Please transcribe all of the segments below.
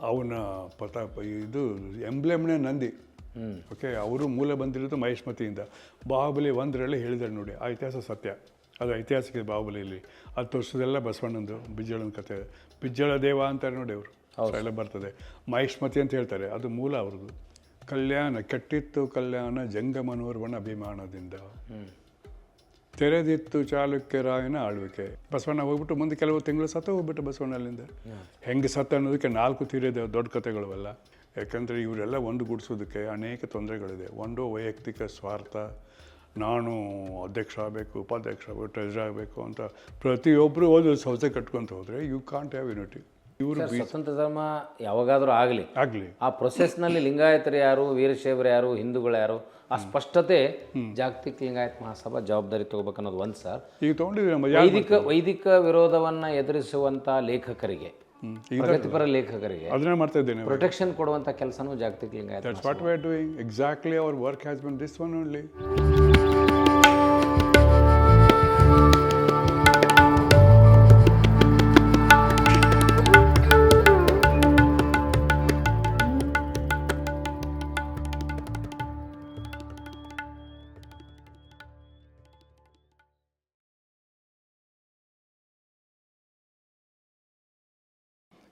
ಅವನ ಪ್ರತಾಪ ಇದು ಎಂಬ್ಲೆಮ್ನೇ ನಂದಿ. ಓಕೆ ಅವರು ಮೂಲ ಬಂದಿರೋದು ಮಹೇಶ್ಮತಿಯಿಂದ. ಬಾಹುಬಲಿ ಒಂದರಲ್ಲಿ ಹೇಳಿದ್ದಾರೆ ನೋಡಿ ಆ ಇತಿಹಾಸ ಸತ್ಯ. ಅದು ಐತಿಹಾಸಿಕ ಬಾಹುಬಲಿಯಲ್ಲಿ. ಹತ್ತು ವರ್ಷದೆಲ್ಲ ಬಸವಣ್ಣಂದು ಬಿಜ್ಜಳನ ಕತೆ. ಬಿಜ್ಜಳ ದೇವ ಅಂತಾರೆ ನೋಡಿ ಅವರು ಅವರೆಲ್ಲ ಬರ್ತದೆ. ಮಹೇಶ್ಮತಿ ಅಂತ ಹೇಳ್ತಾರೆ. ಅದು ಮೂಲ ಅವ್ರದ್ದು. ಕಲ್ಯಾಣ ಕೆಟ್ಟಿತ್ತು ಕಲ್ಯಾಣ ಜಂಗಮನೋರ್ವನ ಅಭಿಮಾನದಿಂದ. ತೆರೆದಿತ್ತು ಚಾಲುಕ್ಯರಾಯನ ಆಳ್ವಿಕೆ. ಬಸವಣ್ಣ ಹೋಗ್ಬಿಟ್ಟು ಮುಂದೆ ಕೆಲವು ತಿಂಗಳು ಸತ್ತ ಹೋಗ್ಬಿಟ್ಟು ಬಸವಣ್ಣಲ್ಲಿಂದ ಹೆಂಗೆ ಸತ್ತ ಅನ್ನೋದಕ್ಕೆ ನಾಲ್ಕು ತೀರಿದೆ ದೊಡ್ಡ ಕಥೆಗಳು ಅಲ್ಲ ಯಾಕಂದರೆ ಇವರೆಲ್ಲ ಒಂದು ಗುಡಿಸೋದಕ್ಕೆ ಅನೇಕ ತೊಂದರೆಗಳಿದೆ. ಒಂದು ವೈಯಕ್ತಿಕ ಸ್ವಾರ್ಥ, ನಾನು ಅಧ್ಯಕ್ಷ ಆಗಬೇಕು, ಉಪಾಧ್ಯಕ್ಷ ಆಗಬೇಕು ಟ್ರೆಜರ್ ಆಗಬೇಕು ಅಂತ ಪ್ರತಿಯೊಬ್ಬರು ಹೋದ್ರೆ ಸಂಸ್ಥೆ ಕಟ್ಕೊತ ಹೋದರೆ ಯು ಕಾಂಟ್ ಹ್ಯಾವ್ ಯುನಿಟಿ ಇವರು ಸ್ವತಂತ್ರ ಧರ್ಮ ಯಾವಾಗಾದರೂ ಆಗಲಿ. ಆಗಲಿ. ಆ ಪ್ರೊಸೆಸ್ನಲ್ಲಿ ಲಿಂಗಾಯತರು ಯಾರು ವೀರಶೈವರು ಯಾರು ಹಿಂದೂಗಳು ಯಾರು ಆ ಸ್ಪಷ್ಟತೆ ಜಾಗತಿಕ ಲಿಂಗಾಯತ್ ಮಹಾಸಭಾ ಜವಾಬ್ದಾರಿ ತಗೋಬೇಕನ್ನೋದು ಒಂದು ಸರ್. ಈಗ ತೊಗೊಂಡಿದ್ದೀವಿ ವೈದಿಕ ವೈದಿಕ ವಿರೋಧವನ್ನ ಎದುರಿಸುವಂತ ಲೇಖಕರಿಗೆ ಪ್ರಗತಿಪರ ಲೇಖಕರಿಗೆ ಅದನ್ನೇ ಮಾಡ್ತಾ ಇದ್ದೇನೆ ಪ್ರೊಟೆಕ್ಷನ್ ಕೊಡುವಂತ ಕೆಲಸನೂ ಜಾಗತಿಕ Lingayat what we are doing. Exactly our work has been this one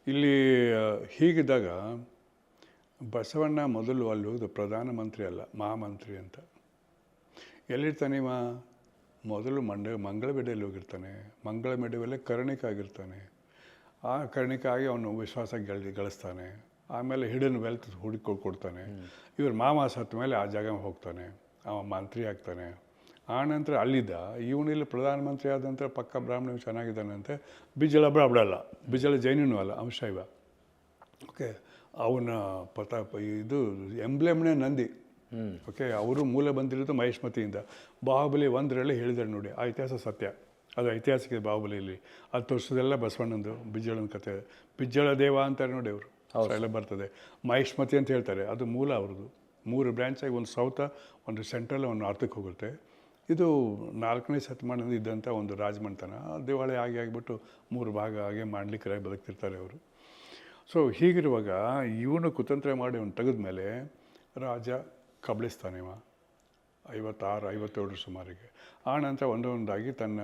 ಇಲ್ಲಿ ಹೀಗಿದ್ದಾಗ ಬಸವಣ್ಣ ಮೊದಲು ಅಲ್ಲಿ ಹೋದ ಪ್ರಧಾನಮಂತ್ರಿ ಅಲ್ಲ ಮಹಾಮಂತ್ರಿ ಅಂತ. ಎಲ್ಲಿರ್ತಾನೆ ಇವ? ಮೊದಲು ಮಂಡ ಮಂಗಳಬೆಡೆಯಲ್ಲಿ ಹೋಗಿರ್ತಾನೆ ಮಂಗಳಬೆಡೆಯಲ್ಲೇ ಕರ್ಣಿಕ ಆಗಿರ್ತಾನೆ ಆ ಕರ್ಣಿಕ ಆಗಿ ಅವನು ವಿಶ್ವಾಸ ಗೆಳಿ ಗಳಿಸ್ತಾನೆ. ಆಮೇಲೆ ಹಿಡನ್ ವೆಲ್ತ್ ಹುಡುಕಿ ಕೊಡ್ತಾನೆ. ಇವ್ರ ಮಾಮ ಸತ್ತ ಮೇಲೆ ಆ ಜಾಗ ಹೋಗ್ತಾನೆ. ಅವ ಮಂತ್ರಿ ಆಗ್ತಾನೆ. ಆ ನಂತರ ಅಲ್ಲಿದ್ದ ಇವನಿಲ್ಲಿ ಪ್ರಧಾನಮಂತ್ರಿ ಆದ ನಂತರ ಪಕ್ಕ ಬ್ರಾಹ್ಮಣ ಚೆನ್ನಾಗಿದ್ದಾನಂತೆ. ಬಿಜಲ ಬ್ರಾಹ್ಮಣ ಅಲ್ಲ ಬಿಜಳ ಜೈನನೂ ಅಲ್ಲ ಅಂಶ ಇವ. ಓಕೆ ಅವನ ಪ್ರತಾಪ ಇದು ಎಂಬ್ಲೆಮ್ನೇ ನಂದಿ. ಓಕೆ ಅವರು ಮೂಲೆ ಬಂದಿರೋದು ಮಹೇಶ್ಮತಿಯಿಂದ. ಬಾಹುಬಲಿ ಒಂದರಲ್ಲಿ ಹೇಳಿದ್ದಾರೆ ನೋಡಿ ಆ ಇತಿಹಾಸ ಸತ್ಯ. ಅದು ಐತಿಹಾಸಿಕ ಬಾಹುಬಲಿಯಲ್ಲಿ. ಅದು ವರ್ಷದೆಲ್ಲ ಬಸವಣ್ಣಂದು ಬಿಜ್ಜಳನ ಕತೆ. ಬಿಜ್ಜಳ ದೇವ ಅಂತಾರೆ ನೋಡಿ ಅವರು ಎಲ್ಲ ಬರ್ತದೆ. ಮಹೇಶ್ಮತಿ ಅಂತ ಹೇಳ್ತಾರೆ. ಅದು ಮೂಲ ಅವ್ರದ್ದು. ಮೂರು ಬ್ರ್ಯಾಂಚಾಗಿ ಒಂದು ಸೌತ ಒಂದು ಸೆಂಟ್ರಲ್ ಒಂದು ನಾರ್ತಕ್ಕೆ ಹೋಗುತ್ತೆ. ಇದು ನಾಲ್ಕನೇ ಶತಮಾನದಿಂದ ಇದ್ದಂಥ ಒಂದು ರಾಜಮನೆತನ. ದಿವಾಳಿ ಆಗಿ ಆಗಿಬಿಟ್ಟು ಮೂರು ಭಾಗ ಹಾಗೆ ಮಾಡಲಿಕ್ಕೆ ಬದುಕ್ತಿರ್ತಾರೆ ಅವರು. ಸೊ ಹೀಗಿರುವಾಗ ಇವನು ಕುತಂತ್ರ ಮಾಡಿ ಅವನು ತೆಗೆದ ಮೇಲೆ ರಾಜ ಕಬಳಿಸ್ತಾನೆ ಇವ. ಐವತ್ತಾರು, ಐವತ್ತೇಳರ ಸುಮಾರಿಗೆ. ಆ ನಂತರ ಒಂದೊಂದಾಗಿ ತನ್ನ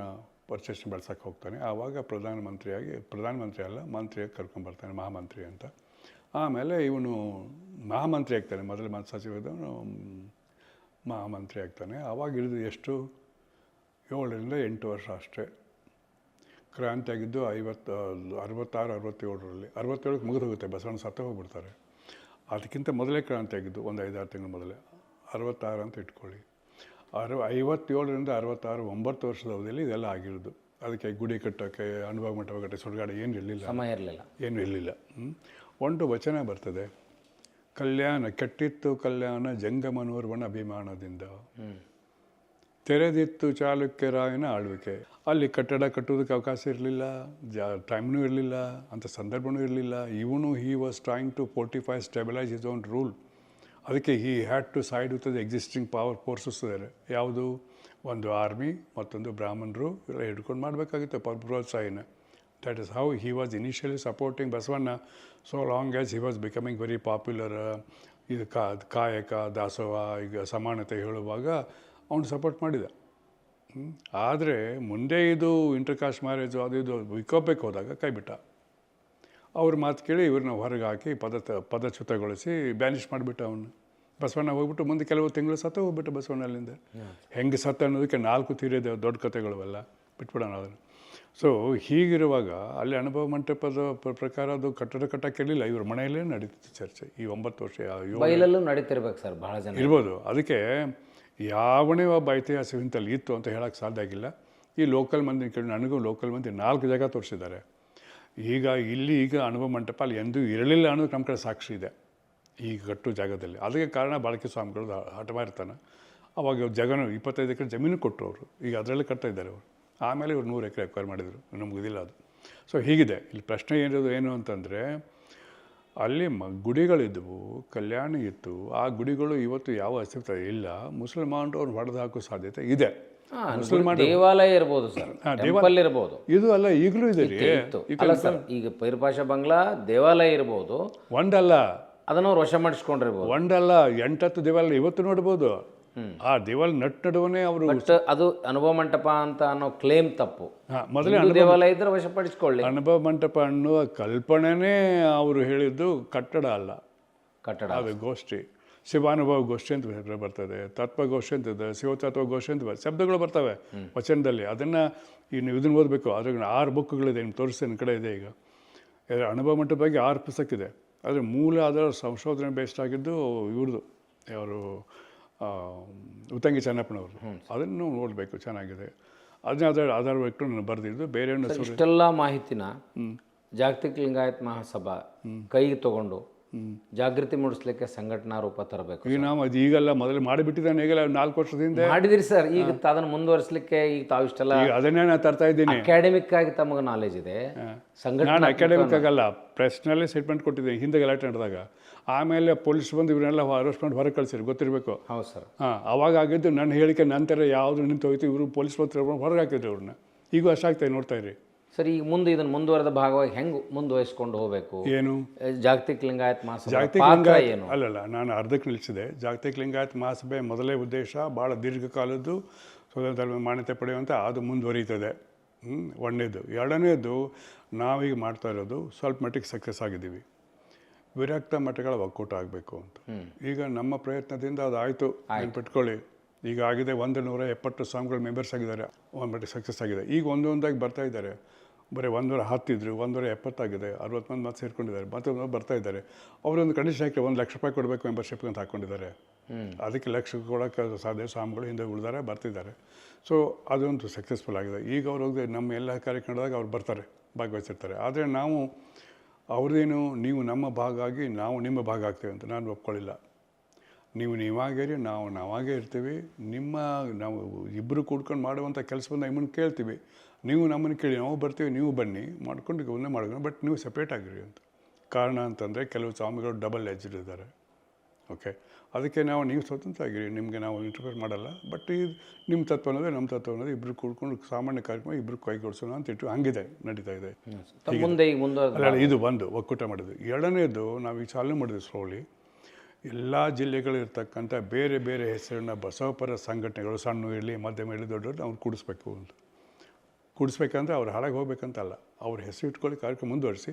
ಪರ್ಚೇಸ್ನ ಬೆಳ್ಸಕ್ಕೆ ಹೋಗ್ತಾನೆ. ಆವಾಗ ಪ್ರಧಾನಮಂತ್ರಿಯಾಗಿ, ಪ್ರಧಾನಮಂತ್ರಿ ಅಲ್ಲ, ಮಂತ್ರಿಯಾಗಿ ಕರ್ಕೊಂಡ್ಬರ್ತಾನೆ ಮಹಾಮಂತ್ರಿ ಅಂತ. ಆಮೇಲೆ ಇವನು ಮಹಾಮಂತ್ರಿ ಆಗ್ತಾನೆ. ಮೊದಲು ಮತ್ತು ಸಚಿವದವನು ಮಹಾಮಂತ್ರಿ ಆಗ್ತಾನೆ. ಆವಾಗ ಹಿಡಿದು ಎಷ್ಟು? ಏಳರಿಂದ ಎಂಟು ವರ್ಷ ಅಷ್ಟೇ. ಕ್ರಾಂತಿ ಆಗಿದ್ದು ಐವತ್ತು ಅರವತ್ತಾರು ಅರವತ್ತೇಳರಲ್ಲಿ. ಅರವತ್ತೇಳಕ್ಕೆ ಮುಗಿದು ಹೋಗುತ್ತೆ ಬಸವಣ್ಣ ಸತ್ತ ಹೋಗ್ಬಿಡ್ತಾರೆ. ಅದಕ್ಕಿಂತ ಮೊದಲೇ ಕ್ರಾಂತಿ ಆಗಿದ್ದು ಒಂದು ಐದಾರು ತಿಂಗಳ ಮೊದಲೇ. ಅರವತ್ತಾರು ಅಂತ ಇಟ್ಕೊಳ್ಳಿ. ಅರವ ಐವತ್ತೇಳರಿಂದ ಅರವತ್ತಾರು ಒಂಬತ್ತು ವರ್ಷದ ಅವಧಿಯಲ್ಲಿ ಇದೆಲ್ಲ ಆಗಿರೋದು. ಅದಕ್ಕೆ ಗುಡಿ ಕಟ್ಟೋಕ್ಕೆ ಅನುಭವ ಮಂಟಪ ಕಟ್ಟೆ ಸುಡುಗಾಡೆ ಏನು ಇರಲಿಲ್ಲ. ಸಮಯ ಇರಲಿಲ್ಲ. ಏನು ಇರಲಿಲ್ಲ? ಒಂದು ವಚನ ಬರ್ತದೆ. ಕಲ್ಯಾಣ ಕೆಟ್ಟಿತ್ತು ಕಲ್ಯಾಣ ಜಂಗಮನೋರ್ವನ ಅಭಿಮಾನದಿಂದ. ತೆರೆದಿತ್ತು ಚಾಲುಕ್ಯರಾಯನ ಆಳ್ವಿಕೆ. ಅಲ್ಲಿ ಕಟ್ಟಡ ಕಟ್ಟೋದಕ್ಕೆ ಅವಕಾಶ ಇರಲಿಲ್ಲ ಜಾ ಟೈಮ್ನೂ ಇರಲಿಲ್ಲ ಅಂಥ ಸಂದರ್ಭನೂ ಇರಲಿಲ್ಲ. ಇವನು he was trying to fortify stabilise his own rule ಅದಕ್ಕೆ he had to side with the existing power forces ಇದ್ದಾರೆ ಯಾವುದು? ಒಂದು ಆರ್ಮಿ ಮತ್ತೊಂದು ಬ್ರಾಹ್ಮಣರು ಎಲ್ಲ ಹಿಡ್ಕೊಂಡು ಮಾಡಬೇಕಾಗಿತ್ತು ಪರ್ ಪ್ರೋತ್ಸಾಹಿನ that is how he was initially supporting Basavanna so long as he was becoming very popular ಇದು ಕಾ ಕಾಯಕ ದಾಸೋಹ ಈಗ ಸಮಾನತೆ ಹೇಳುವಾಗ ಅವನು ಸಪೋರ್ಟ್ ಮಾಡಿದ. ಆದರೆ ಮುಂದೆ ಇದು ಇಂಟರ್ಕಾಸ್ಟ್ ಮ್ಯಾರೇಜು ಅದು ಇದು ವಿಕೋಪಕ್ಕೆ ಹೋದಾಗ ಕೈಬಿಟ್ಟ. ಅವ್ರ ಮಾತು ಕೇಳಿ ಇವ್ರನ್ನ ಹೊರಗೆ ಹಾಕಿ ಪದ ಪದಚ್ಯುತಗೊಳಿಸಿ ಬ್ಯಾನಿಷ್ ಮಾಡಿಬಿಟ್ಟ ಅವನು. ಬಸವಣ್ಣ ಹೋಗ್ಬಿಟ್ಟು ಮುಂದೆ ಕೆಲವು ತಿಂಗಳು ಸತ್ತ ಹೋಗ್ಬಿಟ್ಟು ಬಸವಣ್ಣ ಅಲ್ಲಿಂದ ಹೆಂಗೆ ಸತ್ತ ಅನ್ನೋದಕ್ಕೆ ನಾಲ್ಕು ತೀರಿದೆ ದೊಡ್ಡ ಕಥೆಗಳವೆಲ್ಲ ಬಿಟ್ಬಿಡೋಣ ಅದನ್ನು. ಸೊ ಹೀಗಿರುವಾಗ ಅಲ್ಲಿ ಅನುಭವ ಮಂಟಪದ ಪ್ರಕಾರ ಅದು ಕಟ್ಟಡ ಕಟ್ಟಕ್ಕಿರಲಿಲ್ಲ ಇವ್ರ ಮನೆಯಲ್ಲೇ ನಡೀತಿತ್ತು ಚರ್ಚೆ. ಈ ಒಂಬತ್ತು ವರ್ಷ ಬೈಲಲ್ಲೂ ನಡೀತಿರ್ಬೇಕು ಸರ್ ಬಹಳ ಜನ. ಇರ್ಬೋದು. ಅದಕ್ಕೆ ಯಾವನೇ ಒಬ್ಬ ಐತಿಹಾಸಿಕ ಇತ್ತು ಅಂತ ಹೇಳೋಕ್ಕೆ ಸಾಧ್ಯ ಆಗಿಲ್ಲ. ಈ ಲೋಕಲ್ ಮಂದಿ ಕೇಳಿ ನನಗೂ ಲೋಕಲ್ ಮಂದಿ ನಾಲ್ಕು ಜಾಗ ತೋರಿಸಿದ್ದಾರೆ. ಈಗ ಇಲ್ಲಿ ಈಗ ಅನುಭವ ಮಂಟಪ ಅಲ್ಲಿ ಎಂದೂ ಇರಲಿಲ್ಲ ಅನ್ನೋದು ನಮ್ಮ ಕಡೆ ಸಾಕ್ಷಿ ಇದೆ. ಈಗ ಕಟ್ಟು ಜಾಗದಲ್ಲಿ. ಅದಕ್ಕೆ ಕಾರಣ ಬಾಳಕೆ ಸ್ವಾಮಿಗಳು ಹಠ ಇರ್ತಾನೆ ಅವಾಗ ಜಗನು ಇಪ್ಪತ್ತೈದು ಎಕರೆ ಜಮೀನು ಕೊಟ್ಟರು ಅವರು. ಈಗ ಅದರಲ್ಲೇ ಕಟ್ತಾ ಇದ್ದಾರೆ ಅವರು. ಆಮೇಲೆ ಇವ್ರು ನೂರು ಎಕರೆ ಅಕ್ವೈರ್ ಮಾಡಿದರು. ನಮ್ಗೆ ಇದಿಲ್ಲ ಅದು. ಸೊ ಹೀಗಿದೆ. ಇಲ್ಲಿ ಪ್ರಶ್ನೆ ಏನಿರೋದು ಏನು ಅಂತಂದರೆ ಅಲ್ಲಿ ಮ ಗುಡಿಗಳಿದ್ದವು ಕಲ್ಯಾಣ ಇತ್ತು. ಆ ಗುಡಿಗಳು ಇವತ್ತು ಯಾವ ಅಸ್ತಿತ್ವ ಇಲ್ಲ. ಮುಸಲ್ಮಾನರು ಅವ್ರು ಹೊಡೆದು ಹಾಕೋ ಸಾಧ್ಯತೆ ಇದೆ. ದೇವಾಲಯ ಇರ್ಬೋದು ಸರ್. ಟೆಂಪಲ್ ಇರ್ಬೋದು. ಇದು ಅಲ್ಲ ಈಗಲೂ ಇದೆ ರೀ. ಅಲ್ಲ ಸರ್ ಈಗ ಪೈರ್ಪಾಷ ಬಂಗ್ಲಾ ದೇವಾಲಯ ಇರ್ಬೋದು. ಒಂದಲ್ಲ. ಅದನ್ನ ಅವ್ರು ವಶ ಮಾಡಿಸ್ಕೊಂಡಿರ್ಬೋದು. ಒಂದಲ್ಲ ಎಂಟತ್ತು ದೇವಾಲಯ ಇವತ್ತು ನೋಡ್ಬೋದು. ಆ ದೇವಾಲಯ ನಟ್ ನಡುವನೇ ಅವರು ಅದು ಅನುಭವ ಮಂಟಪ ಅಂತ ಅನ್ನೋ ಕ್ಲೇಮ್ ತಪ್ಪು. ಮೊದಲೇ ದೇವಾಲಯ ಇದ್ರೆ ವಶಪಡಿಸ್ಕೊಳ್ಳಿ. ಅನುಭವ ಮಂಟಪ ಅನ್ನುವ ಕಲ್ಪನೆನೇ ಅವರು ಹೇಳಿದ್ದು ಕಟ್ಟಡ ಅಲ್ಲ. ಕಟ್ಟಡ ಅದು ಗೋಷ್ಠಿ. ಶಿವಾನುಭವ ಗೋಷ್ಠಿ ಅಂತ ಹೆಸರು ಬರ್ತದೆ ತತ್ವಗೋಷ್ಠಿ ಅಂತ ಇದೆ ಶಿವತತ್ವ ಗೋಷ್ಠಿ ಅಂತ. ಶಬ್ದಗಳು ಬರ್ತವೆ ವಚನದಲ್ಲಿ. ಅದನ್ನು ಇನ್ನು ಇದನ್ನು ಓದಬೇಕು. ಅದ್ರಾಗ ಆರು ಬುಕ್ಗಳಿದೆ ನಿಮ್ಗೆ ನನ್ನ ಕಡೆ ಇದೆ ಈಗ. ಅನುಭವ ಮಂಟಪ ಬಗ್ಗೆ ಆರು ಪುಸ್ತಕ ಇದೆ ಆದರೆ ಮೂಲ ಅದರ ಸಂಶೋಧನೆ ಬೇಸ್ಡ್ ಆಗಿದ್ದು ಇವ್ರದ್ದು ಅವರು ಉತ್ತಂಗಿ ಚೆನ್ನಪ್ಪನವರು. ಅದನ್ನು ನೋಡಬೇಕು ಚೆನ್ನಾಗಿದೆ. ಅದನ್ನ ಅದರ ಆಧಾರವಾಗಿ ನಾನು ಬರೆದಿದ್ದು ಬೇರೆ ಇಷ್ಟೆಲ್ಲ ಮಾಹಿತಿನ ಜಾಗತಿಕ ಲಿಂಗಾಯತ್ ಮಹಾಸಭಾ ಕೈಗೆ ತಗೊಂಡು ಜಾಗೃತಿ ಮೂಡಿಸ್ಲಿಕ್ಕೆ ಸಂಘಟನಾ ರೂಪ ತರಬೇಕು ಈಗ ನಾವು ಅದು ಈಗಲ್ಲ ಮೊದಲು ಮಾಡಿಬಿಟ್ಟಿದ್ದಾನೆ ಈಗಲ್ಲ ನಾಲ್ಕು ವರ್ಷದಿಂದ. ಮಾಡಿದಿರಿ ಸರ್. ಈಗ ಅದನ್ನು ಮುಂದುವರಿಸಲಿಕ್ಕೆ ಈಗ ತಾವು ಇಷ್ಟೆಲ್ಲ ಈಗ ಅದನ್ನೇ ನಾನು ತರ್ತಾ ಇದ್ದೀನಿ. ಅಕಾಡೆಮಿಕ್ ಆಗಿ ತಮಗೆ ನಾಲೆಜ್ ಇದೆ. ಸಂಘಟನೆ ನಾನು ಅಕಾಡೆಮಿಕ್ ಆಗಲ್ಲ ಪ್ರೆಸ್ನಲ್ಲೇ ಸ್ಟೇಟ್ಮೆಂಟ್ ಕೊಟ್ಟಿದ್ದೀನಿ ಹಿಂದೆ ಗಲಾಟೆ ನಡೆದಾಗ ಆಮೇಲೆ ಪೊಲೀಸ್ ಬಂದು ಇವರೆಲ್ಲ ಅರೆಸ್ಟ್ ಮಾಡಿ ಹೊರಗೆ ಕಳಿಸಿರಿ ಗೊತ್ತಿರಬೇಕು. ಹೌದು ಸರ್. ಹಾಂ ಅವಾಗ ಆಗಿದ್ದು ನನ್ನ ಹೇಳಿಕೆ ನಂತರ ಯಾವುದು ನಿಂತು ಹೋಯ್ತು ಇವರು ಪೊಲೀಸ್ ಬಂದು ಹೊರಗೆ ಹಾಕಿದ್ರು ಅವ್ರನ್ನ. ಈಗೂ ಅಷ್ಟಾಗ್ತಾಯಿ ನೋಡ್ತಾ ಇರಿ. ಸರ್ ಈಗ ಮುಂದೆ ಇದನ್ನ ಮುಂದುವರೆದ ಭಾಗವಾಗಿ ಹೆಂಗ್ ಮುಂದುವರಿಸ್ಕೊಂಡು ಹೋಗಬೇಕು? ಏನು? ಜಾಗತಿಕ ಲಿಂಗಾಯತ್ ಮಾಸ ಜಾಗತಿಕ ಲಿಂಗಾಯತ್ ಏನು? ಅಲ್ಲಲ್ಲ ನಾನು ಅರ್ಧಕ್ಕೆ ನಿಲ್ಲಿಸಿದೆ ಜಾಗತಿಕ ಲಿಂಗಾಯತ್ ಮಹಾಸಭೆ ಮೊದಲೇ ಉದ್ದೇಶ ಭಾಳ ದೀರ್ಘಕಾಲದ್ದು ಸ್ವತಂತ್ರ ಧರ್ಮ ಮಾನ್ಯತೆ ಪಡೆಯುವಂಥ ಅದು ಮುಂದುವರಿಯುತ್ತದೆ ಹ್ಞೂ ಒಂದನೇದು ಎರಡನೇದು ನಾವೀಗ ಮಾಡ್ತಾ ಇರೋದು ಸ್ವಲ್ಪ ಮಟ್ಟಿಗೆ ಸಕ್ಸಸ್ ಆಗಿದ್ದೀವಿ. ವಿರಕ್ತ ಮಠಗಳ ಒಕ್ಕೂಟ ಆಗಬೇಕು ಅಂತ. ಈಗ ನಮ್ಮ ಪ್ರಯತ್ನದಿಂದ ಅದು ಆಯಿತು. ಪಟ್ಕೊಳ್ಳಿ. ಈಗ ಆಗಿದೆ ಒಂದು ನೂರ ಎಪ್ಪತ್ತು ಸ್ವಾಮಿಗಳು ಮೆಂಬರ್ಸ್ ಆಗಿದ್ದಾರೆ. ಒಂದು ಮಟ್ಟಿಗೆ ಸಕ್ಸಸ್ ಆಗಿದೆ. ಈಗ ಒಂದೊಂದಾಗಿ ಬರ್ತಾ ಇದ್ದಾರೆ. ಬರೀ ಒಂದೂರ ಹತ್ತಿದ್ರು ಒಂದೂರ ಎಪ್ಪತ್ತಾಗಿದೆ ಅರವತ್ತೊಂದು ಮಂದಿ ಮತ್ತೆ ಸೇರ್ಕೊಂಡಿದ್ದಾರೆ ಮತ್ತೆ ಬರ್ತಾ ಇದ್ದಾರೆ. ಅವರೊಂದು ಕಂಡೀಷನ್ ಹಾಕಿ ಒಂದು ಲಕ್ಷ ರೂಪಾಯಿ ಕೊಡಬೇಕು ಮೆಂಬರ್ಶಿಪ್ ಅಂತ ಹಾಕ್ಕೊಂಡಿದ್ದಾರೆ ಅದಕ್ಕೆ ಲಕ್ಷ ಕೊಡೋಕ್ಕೆ ಸಾಧ್ಯ ಸ್ವಾಮಿಗಳು ಹಿಂದೆ ಉಳಿದಾರೆ ಬರ್ತಿದ್ದಾರೆ. ಸೊ ಅದೊಂದು ಸಕ್ಸಸ್ಫುಲ್ ಆಗಿದೆ. ಈಗ ಅವರು ನಮ್ಮ ಎಲ್ಲ ಕಾರ್ಯಕ್ರಮದಾಗ ಅವ್ರು ಬರ್ತಾರೆ ಭಾಗವಹಿಸಿರ್ತಾರೆ. ಆದರೆ ನಾವು ಅವ್ರದ್ದೇನು ನೀವು ನಮ್ಮ ಭಾಗ ಆಗಿ ನಾವು ನಿಮ್ಮ ಭಾಗ ಆಗ್ತೇವೆ ಅಂತ ನಾನು ಒಪ್ಕೊಳ್ಳಿಲ್ಲ. ನೀವು ನೀವಾಗಿರಿ ನಾವು ನಾವಾಗೇ ಇರ್ತೀವಿ. ನಿಮ್ಮ ನಾವು ಇಬ್ಬರು ಕೂಡ್ಕೊಂಡು ಮಾಡುವಂಥ ಕೆಲಸವನ್ನು ನಿಮ್ಮನ್ನು ಕೇಳ್ತೀವಿ. ನೀವು ನಮ್ಮನ್ನು ಕೇಳಿ ನಾವು ಬರ್ತೀವಿ ನೀವು ಬನ್ನಿ. ಮಾಡ್ಕೊಂಡು ಒಂದೇ ಮಾಡೋಣ ಬಟ್ ನೀವು ಸಪ್ರೇಟ್ ಆಗಿರಿ ಅಂತ. ಕಾರಣ ಅಂತಂದರೆ ಕೆಲವು ಸ್ವಾಮಿಗಳು ಡಬಲ್ ಎಜ್ಡ್ ಇದ್ದಾರೆ. ಓಕೆ ಅದಕ್ಕೆ ನಾವು ನೀವು ಸ್ವತಂತ್ರ ಆಗಿರಿ. ನಿಮಗೆ ನಾವು ಇಂಟರ್ಫೇರ್ ಮಾಡಲ್ಲ. ಬಟ್ ಇದು ನಿಮ್ಮ ತತ್ವ ಅನ್ನೋದು ನಮ್ಮ ತತ್ವ ಅನ್ನೋದು. ಇಬ್ಬರು ಕೂಡ್ಕೊಂಡು ಸಾಮಾನ್ಯ ಕಾರ್ಯಕ್ರಮ ಇಬ್ಬರು ಕೈ ಅಂತ ಇಟ್ಟು ಹಂಗಿದೆ ನಡೀತಾ ಇದೆ. ಇದು ಒಂದು ಒಕ್ಕೂಟ ಮಾಡಿದ್ವಿ ಎರಡನೇದು ನಾವು ಈಗ ಚಾಲನೆ ಮಾಡಿದ್ವಿ ಸ್ಲೋಲಿ ಎಲ್ಲ ಜಿಲ್ಲೆಗಳಿರ್ತಕ್ಕಂಥ ಬೇರೆ ಬೇರೆ ಹೆಸರಿನ ಬಸವಪರ ಸಂಘಟನೆಗಳು ಸಣ್ಣ ಇರಲಿ ಮಧ್ಯಮ ಇರಲಿ ದೊಡ್ಡ ಅವ್ರು ಕೂಡಿಸ್ಬೇಕು ಅಂತ. ಕೂಡಿಸ್ಬೇಕಂದ್ರೆ ಅವ್ರು ಹಾಳಾಗಿ ಹೋಗ್ಬೇಕಂತಲ್ಲ ಅವ್ರ ಹೆಸರು ಇಟ್ಕೊಳ್ಳಿ ಕಾರ್ಯಕ್ರಮ ಮುಂದುವರಿಸಿ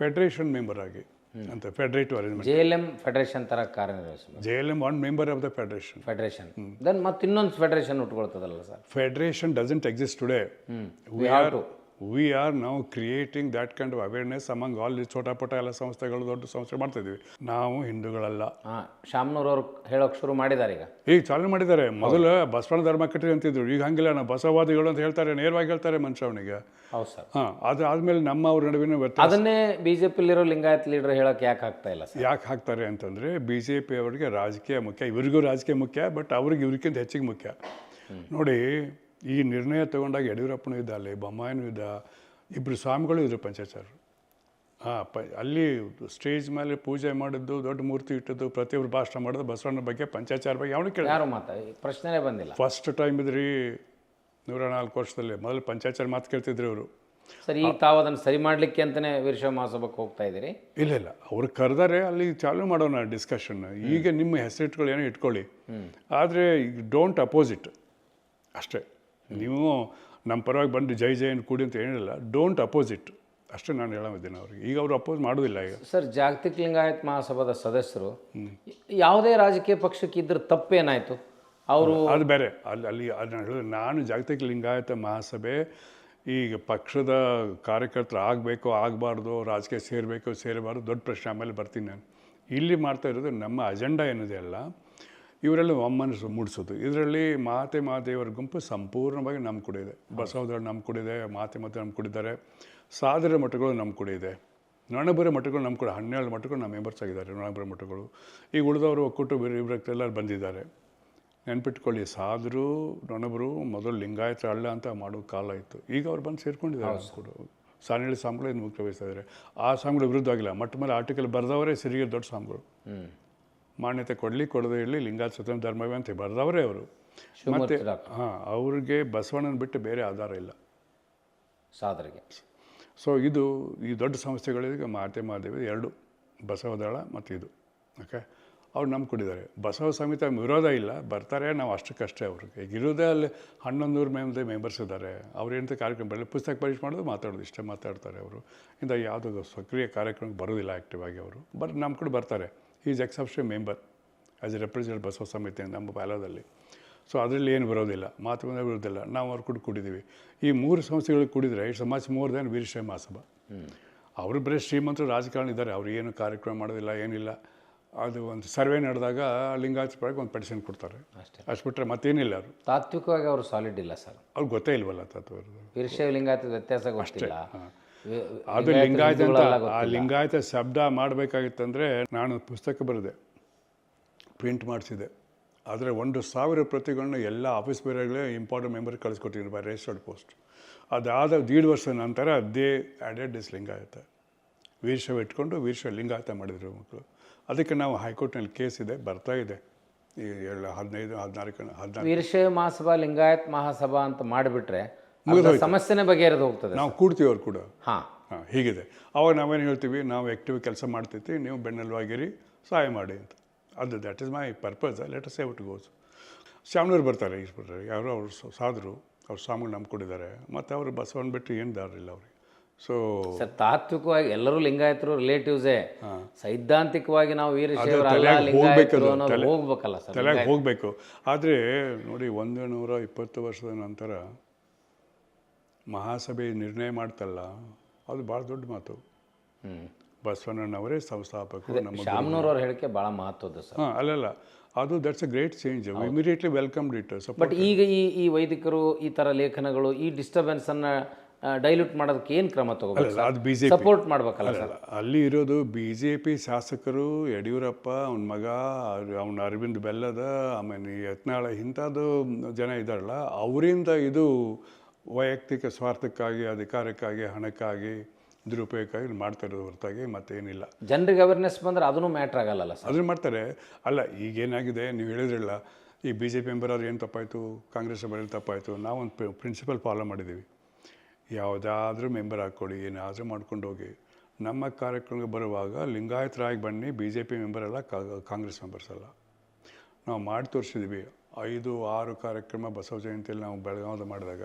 ಫೆಡರೇಷನ್ ಮೆಂಬರ್ ಆಗಿ ಅಂತ federative arrangement J L M federation ಥರ ಕಾರ್ಯನಿರ್ವಹಿಸಿ J L M one member of the federation federation then ಮತ್ತೆ ಇನ್ನೊಂದು federation ಉಟ್ಕೊಳ್ತದಲ್ಲ sir? Federation doesn't exist today we are we are ನಾವು creating that kind of awareness among all ಛೋಟ ಪುಟ್ಟ ಎಲ್ಲ ಸಂಸ್ಥೆಗಳು ದೊಡ್ಡ ಸಂಸ್ಥೆ ಮಾಡ್ತಿದ್ವಿ ಇದೀವಿ ನಾವು ಹಿಂದೂಗಳಲ್ಲ. ಶಾಮ್ನೂರವ್ರು ಹೇಳೋಕೆ ಶುರು ಮಾಡಿದ್ದಾರೆ ಈಗ. ಈಗ ಚಾಲನೆ ಮಾಡಿದ್ದಾರೆ. ಮೊದಲು ಬಸವಣ್ಣ ಧರ್ಮ ಕಟ್ಟಿ ಅಂತಿದ್ರು. ಈಗ ಹಂಗಿಲ್ಲ ನಾವು ಬಸವವಾದಿಗಳು ಅಂತ ಹೇಳ್ತಾರೆ ನೇರವಾಗಿ ಹೇಳ್ತಾರೆ ಮನುಷ್ಯ ಅವನಿಗೆ. ಹೌದು ಸರ್. ಹಾಂ ಅದು ಆದಮೇಲೆ ನಮ್ಮ ಅವ್ರ ನಡುವಿನ ವ್ಯತ್ಯಾಸ. ಅದನ್ನೇ ಬಿ ಜೆ ಪಿಲಿರೋ ಲಿಂಗಾಯತ್ ಲೀಡರ್ ಹೇಳೋಕೆ ಯಾಕೆ ಆಗ್ತಾ ಇಲ್ಲ ಸರ್? ಯಾಕೆ ಹಾಕ್ತಾರೆ ಅಂತಂದರೆ ಬಿ ಜೆ ಪಿ ಅವರಿಗೆ ರಾಜಕೀಯ ಮುಖ್ಯ ಇವರಿಗೂ ರಾಜಕೀಯ ಮುಖ್ಯ ಬಟ್ ಅವ್ರಿಗೆ ಇವ್ರಿಗಿಂತ ಹೆಚ್ಚಿಗೆ ಮುಖ್ಯ. ನೋಡಿ ಈ ನಿರ್ಣಯ ತಗೊಂಡಾಗ ಯಡಿಯೂರಪ್ಪನೂ ಇದ್ದ ಅಲ್ಲಿ ಬೊಮ್ಮಾಯಿನೂ ಇದ್ದ ಇಬ್ಬರು ಸ್ವಾಮಿಗಳು ಇದ್ದರು ಪಂಚಾಚಾರ್ಯರು ಹಾಂ ಪ ಅಲ್ಲಿ ಸ್ಟೇಜ್ ಮೇಲೆ ಪೂಜೆ ಮಾಡಿದ್ದು ದೊಡ್ಡ ಮೂರ್ತಿ ಇಟ್ಟದ್ದು ಪ್ರತಿಯೊಬ್ಬರು ಭಾಷಣ ಮಾಡೋದು ಬಸವಣ್ಣ ಬಗ್ಗೆ ಪಂಚಾಚಾರ ಬಗ್ಗೆ ಅವನು ಕೇಳಿ ಯಾರು ಮಾತಾ? ಪ್ರಶ್ನೆನೇ ಬಂದಿಲ್ಲ. ಫಸ್ಟ್ ಟೈಮ್ ಇದ್ರಿ ನೂರ ನಾಲ್ಕು ವರ್ಷದಲ್ಲಿ ಮೊದಲು ಪಂಚಾಚಾರ ಮಾತು ಕೇಳ್ತಿದ್ರು ಅವರು ಸರಿ ಈಗ ತಾವು ಅದನ್ನು ಸರಿ ಮಾಡಲಿಕ್ಕೆ ಅಂತಲೇ ವೀರಶೈವ ಮಹಾಸಭಕ್ಕೆ ಹೋಗ್ತಾ ಇದ್ದೀರಿ? ಇಲ್ಲ ಇಲ್ಲ. ಅವ್ರು ಕರೆದಾರೆ ಅಲ್ಲಿ ಚಾಲೂ ಮಾಡೋಣ ಡಿಸ್ಕಷನ್ ಈಗ ನಿಮ್ಮ ಹೆಸರಿಟ್ಗಳು ಏನೋ ಇಟ್ಕೊಳ್ಳಿ. ಆದರೆ ಡೋಂಟ್ ಅಪೋಸಿಟ್ ಅಷ್ಟೇ. ನೀವು ನಮ್ಮ ಪರವಾಗಿ ಬಂದು ಜೈ ಜೈ ಅಂತ ಕೂಡಿ ಅಂತ ಏನಿಲ್ಲ ಡೋಂಟ್ ಅಪೋಸಿಟ್ ಇಟ್ ಅಷ್ಟೇ ನಾನು ಹೇಳೋದಿದ್ದೀನಿ ಅವ್ರಿಗೆ. ಈಗ ಅವರು ಅಪೋಸ್ ಮಾಡೋದಿಲ್ಲ ಈಗ. ಸರ್ ಜಾಗತಿಕ ಲಿಂಗಾಯತ್ ಮಹಾಸಭಾದ ಸದಸ್ಯರು ಯಾವುದೇ ರಾಜಕೀಯ ಪಕ್ಷಕ್ಕೆ ಇದ್ರ ತಪ್ಪೇನಾಯಿತು? ಅವರು ಅದು ಬೇರೆ. ಅಲ್ಲಿ ಅಲ್ಲಿ ಅದು ನಾನು ಹೇಳಿದ್ರೆ ನಾನು ಜಾಗತಿಕ ಲಿಂಗಾಯತ ಮಹಾಸಭೆ ಈಗ ಪಕ್ಷದ ಕಾರ್ಯಕರ್ತರು ಆಗಬೇಕು ಆಗಬಾರ್ದು ರಾಜಕೀಯ ಸೇರಬೇಕು ಸೇರಬಾರ್ದು ದೊಡ್ಡ ಪ್ರಶ್ನೆ ಆಮೇಲೆ ಬರ್ತೀನಿ ನಾನು. ಇಲ್ಲಿ ಮಾಡ್ತಾ ಇರೋದು ನಮ್ಮ ಅಜೆಂಡಾ ಏನಿದೆ ಅಲ್ಲ ಇವರೆಲ್ಲ ಒಮ್ಮನಸ್ಸು ಮೂಡಿಸೋದು. ಇದರಲ್ಲಿ ಮಾತೆ ಮಹಾದೇವರ ಗುಂಪು ಸಂಪೂರ್ಣವಾಗಿ ನಮ್ಮ ಕೂಡ ಇದೆ. ಬಸವದವರು ನಮ್ಮ ಕೂಡ ಇದೆ ಮಾತೆ ಮತ್ತೆ ನಮ್ಮ ಕೂಡ ಇದ್ದಾರೆ. ಸಾದರ ಮಠಗಳು ನಮ್ಮ ಕೂಡ ಇದೆ. ನೊಣಬರ ಮಠಗಳು ನಮ್ಮ ಕೂಡ ಹನ್ನೆರಡು ಮಠಗಳು ನಮ್ಮ ಮೆಂಬರ್ಸ್ ಆಗಿದ್ದಾರೆ ನೊಣಬರ ಮಠಗಳು. ಈಗ ಉಳಿದವರು ಒಕ್ಕೂಟ ಎಲ್ಲರೂ ಬಂದಿದ್ದಾರೆ. ನೆನ್ಪಿಟ್ಕೊಳ್ಳಿ ಸಾಧರು ನೊಣಬರು ಮೊದಲು ಲಿಂಗಾಯತ ಹಳ್ಳ ಅಂತ ಮಾಡೋ ಕಾಲ ಇತ್ತು. ಈಗ ಅವ್ರು ಬಂದು ಸೇರ್ಕೊಂಡಿದ್ದಾರೆ ಕೂಡ. ಸಾನೇಳಿ ಇನ್ನು ಮುಖ್ಯ ವಹಿಸ್ತಾ ಇದ್ದಾರೆ ಆ ಸ್ವಾಮಿಗಳು ವಿರುದ್ಧ ಆಗಿಲ್ಲ. ಮಟ್ಟ ಮೇಲೆ ಆರ್ಟಿಕಲ್ ಬರೆದವರೇ ಸಿರಿಗೆ ದೊಡ್ಡ ಸ್ವಾಮಿಗಳು. ಹ್ಞೂ ಮಾನ್ಯತೆ ಕೊಡಲಿ ಕೊಡದೇ ಇರಲಿ ಲಿಂಗಾಯತ ಸ್ವತಂತ್ರ ಧರ್ಮವೇ ಅಂತ ಬರೆದವರೇ ಅವರು. ಮತ್ತೆ ಹಾಂ ಅವ್ರಿಗೆ ಬಸವಣ್ಣನ ಬಿಟ್ಟು ಬೇರೆ ಆಧಾರ ಇಲ್ಲ. ಸಾಧನೆಗೆ ಸೊ ಇದು ಈ ದೊಡ್ಡ ಸಂಸ್ಥೆಗಳಿಗೆ ಮಾತೆ ಮಾದೇವಿ ಎರಡು ಬಸವದಳ ಮತ್ತು ಇದು. ಓಕೆ ಅವ್ರು ನಮ್ಮ ಕೊಟ್ಟಿದ್ದಾರೆ ಬಸವ ಸಮಿತಿ ವಿರೋಧ ಇಲ್ಲ ಬರ್ತಾರೆ ನಾವು ಅಷ್ಟಕ್ಕಷ್ಟೇ ಅವ್ರಿಗೆ. ಇರೋದೇ ಅಲ್ಲಿ ಹನ್ನೊಂದು ನೂರು ಮೆಂಬರ್ಸ್ ಇದ್ದಾರೆ. ಅವ್ರು ಎಂಥ ಕಾರ್ಯಕ್ರಮ ಬರಲಿ ಪುಸ್ತಕ ಪರೀಕ್ಷೆ ಮಾಡೋದು ಮಾತಾಡೋದು ಇಷ್ಟೇ ಮಾತಾಡ್ತಾರೆ ಅವರು. ಇಂದ ಯಾವುದೋ ಸಕ್ರಿಯ ಕಾರ್ಯಕ್ರಮಕ್ಕೆ ಬರೋದಿಲ್ಲ ಆ್ಯಕ್ಟಿವ್ ಆಗಿ ಅವರು. ಬಟ್ ನಮ್ಮ ಕಡೆ ಬರ್ತಾರೆ. Is exception member as a represent Basava Samiti ನಮ್ಮ ಪ್ಯಾಲದಲ್ಲಿ ಸೊ ಅದರಲ್ಲಿ ಏನು ಬರೋದಿಲ್ಲ ಮಾತು ಬಂದರೆ ಬರೋದಿಲ್ಲ. ನಾವು ಅವ್ರು ಕೂಡ ಕೂಡಿದ್ದೀವಿ. ಈ ಮೂರು ಸಂಸ್ಥೆಗಳಿಗೆ ಕೂಡಿದರೆ much more than Veerashaiva Mahasabha ಅವರು ಬರೀ ಶ್ರೀಮಂತರು ರಾಜಕಾರಣ ಇದ್ದಾರೆ. ಅವ್ರು ಏನು ಕಾರ್ಯಕ್ರಮ ಮಾಡೋದಿಲ್ಲ ಏನಿಲ್ಲ. ಅದು ಒಂದು ಸರ್ವೆ ನಡೆದಾಗ ಲಿಂಗಾಯತ ಪರವಾಗಿ ಒಂದು ಪೆಟಿಷನ್ ಕೊಡ್ತಾರೆ. ಅಷ್ಟೇ. ಅಷ್ಟು ಬಿಟ್ಟರೆ ಮತ್ತೇನಿಲ್ಲ ಅವರು. ತಾತ್ವಿಕವಾಗಿ ಅವರು ಸಾಲಿಡ್ ಇಲ್ಲ ಸರ್. ಅವ್ರಿಗೆ ಗೊತ್ತೇ ಇಲ್ವಲ್ಲ ತತ್ವದ್ದು ವೀರಶೈವ ಲಿಂಗಾಯತದ ವ್ಯತ್ಯಾಸ ಅಷ್ಟೇ ಅದು ಲಿಂಗಾಯತ ಅಂತ ಆ ಲಿಂಗಾಯತ ಶಬ್ದ ಮಾಡಬೇಕಾಗಿತ್ತಂದರೆ ನಾನು ಪುಸ್ತಕ ಬರೆದೆ ಪ್ರಿಂಟ್ ಮಾಡಿಸಿದೆ. ಆದರೆ ಒಂದು ಸಾವಿರ ಪ್ರತಿಗಳನ್ನ ಎಲ್ಲ ಆಫೀಸ್ ಬೇರೆಗಳೇ ಇಂಪಾರ್ಟೆಂಟ್ ಮೆಂಬರ್ ಕಳಿಸ್ಕೊಟ್ಟಿದ್ದೀನಿ ಬೈ ರಿಜಿಸ್ಟರ್ಡ್ ಪೋಸ್ಟ್. ಅದಾದ ದೀಡ್ ವರ್ಷ ನಂತರ they added is Lingayat. Veerashaiva ಇಟ್ಕೊಂಡು ವೀರ್ಷ ಲಿಂಗಾಯತ ಮಾಡಿದ್ರು ಮಕ್ಕಳು. ಅದಕ್ಕೆ ನಾವು ಹೈಕೋರ್ಟ್ನಲ್ಲಿ ಕೇಸ್ ಇದೆ ಬರ್ತಾ ಇದೆ. ಈ ಹದಿನೈದು ಹದಿನಾಲ್ಕು ಹದಿನಾಲ್ಕು. ವೀರ್ಷ ಮಹಾಸಭಾ ಲಿಂಗಾಯತ್ ಮಹಾಸಭಾ ಅಂತ ಮಾಡಿಬಿಟ್ರೆ ಅರ್ಧ ಸಮಸ್ಯೆನೇ ಬಗೆಹರಿದು ಹೋಗ್ತದೆ ನಾವು ಕೂಡ್ತೀವಿ ಅವ್ರು ಕೂಡ. ಹಾಂ. ಹಾಂ ಹೀಗಿದೆ. ಅವಾಗ ನಾವೇನು ಹೇಳ್ತೀವಿ? ನಾವು ಆ್ಯಕ್ಟಿವ್ ಕೆಲಸ ಮಾಡ್ತೈತಿ ನೀವು ಬೆನ್ನೆಲುವಾಗಿರಿ ಸಹಾಯ ಮಾಡಿ ಅಂತ. ಅದು that is my purpose let us save to goes Shamanur ಬರ್ತಾರೆ ಈಶ್ವರರು ಯಾರೋ ಅವರು ಸಾದರು ಅವ್ರ ಸ್ವಾಮಿಗಳು ನಂಬ್ಕೊಂಡಿದ್ದಾರೆ ಮತ್ತು ಅವರು ಬಸವನ್ ಬಿಟ್ಟು ಏನು ದಾರಿಲ್ಲ ಅವ್ರಿಗೆ. ಸೊ ಸರ್ ತಾತ್ವಿಕವಾಗಿ ಎಲ್ಲರೂ ಲಿಂಗಾಯತರು ರಿಲೇಟಿವ್ಸೇ ಸೈದ್ಧಾಂತಿಕವಾಗಿ ನಾವು ಹೋಗ್ಬೇಕಲ್ಲ ತಲೆಗೆ ಹೋಗಬೇಕು. ಆದರೆ ನೋಡಿ ಒಂದು ನೂರ ಇಪ್ಪತ್ತು ವರ್ಷದ ನಂತರ ಮಹಾಸಭೆ ನಿರ್ಣಯ ಮಾಡ್ತಲ್ಲ ಅದು ಭಾಳ ದೊಡ್ಡ ಮಾತು. ಹ್ಮ್. ಬಸವಣ್ಣನವರೇ ಸಂಸ್ಥಾಪಕರು ನಮ್ಮ ಶಾಮ್ನೂರ್ ಅವ್ರ ಹೇಳಿಕೆ ಭಾಳ ಮಹತ್ವದ ಸರ್. ಹಾಂ ಅಲ್ಲಲ್ಲ ಅದು that's a great change immediately welcome it but ಈಗ ಈ ಈ ವೈದಿಕರು ಈ ಥರ ಲೇಖನಗಳು ಈ ಡಿಸ್ಟರ್ಬೆನ್ಸನ್ನು ಡೈಲ್ಯೂಟ್ ಮಾಡೋದಕ್ಕೆ ಏನು ಕ್ರಮ ತಗೋಬೇಕು ಅದು ಬಿ ಜೆ ಸಪೋರ್ಟ್ ಮಾಡ್ಬೇಕಲ್ಲ ಸರ್? ಅಲ್ಲಿ ಇರೋದು ಬಿ ಜೆ ಪಿ ಶಾಸಕರು ಯಡಿಯೂರಪ್ಪ ಅವನ ಮಗ ಅವನ ಅರವಿಂದ್ ಬೆಲ್ಲದ ಆಮೇಲೆ ಯತ್ನಾಳ ಇಂಥದ್ದು ಜನ ಇದ್ದಾರಲ್ಲ ಅವರಿಂದ ಇದು ವೈಯಕ್ತಿಕ ಸ್ವಾರ್ಥಕ್ಕಾಗಿ ಅಧಿಕಾರಕ್ಕಾಗಿ ಹಣಕ್ಕಾಗಿ ದುರುಪಯೋಗಕ್ಕಾಗಿ ಮಾಡ್ತಾ ಇರೋದು ಹೊರತಾಗಿ ಮತ್ತೇನಿಲ್ಲ. ಜನರಿಗೆ ಅವೇರ್ನೆಸ್ ಬಂದ್ರೆ ಅದನ್ನು ಮ್ಯಾಟ್ರ್ ಆಗಲ್ಲಲ್ಲ ಸರ್? ಅದನ್ನು ಮಾಡ್ತಾರೆ. ಅಲ್ಲ ಈಗೇನಾಗಿದೆ? ನೀವು ಹೇಳಿದ್ರಲ್ಲ ಈ ಬಿ ಜೆ ಪಿ ಮೆಂಬರ್ ಅವ್ರು ಏನು ತಪ್ಪಾಯಿತು? ಕಾಂಗ್ರೆಸ್ ಮೆಂಬರ್ ತಪ್ಪಾಯಿತು? ನಾವೊಂದು ಪ್ರಿನ್ಸಿಪಲ್ ಫಾಲೋ ಮಾಡಿದ್ದೀವಿ. ಯಾವುದಾದ್ರೂ ಮೆಂಬರ್ ಹಾಕ್ಕೊಳ್ಳಿ ಏನಾದರೂ ಮಾಡ್ಕೊಂಡು ಹೋಗಿ. ನಮ್ಮ ಕಾರ್ಯಕ್ರಮಕ್ಕೆ ಬರುವಾಗ ಲಿಂಗಾಯತರಾಗಿ ಬನ್ನಿ ಬಿ ಜೆ ಪಿ ಮೆಂಬರ್ ಅಲ್ಲ ಕಾ- ಕಾಂಗ್ರೆಸ್ ಮೆಂಬರ್ಸ್ ಅಲ್ಲ. ನಾವು ಮಾಡಿ ತೋರಿಸಿದ್ವಿ ಐದು ಆರು ಕಾರ್ಯಕ್ರಮ ಬಸವ ಜಯಂತಿಯಲ್ಲಿ ನಾವು ಬೆಳಗಾವದ ಮಾಡಿದಾಗ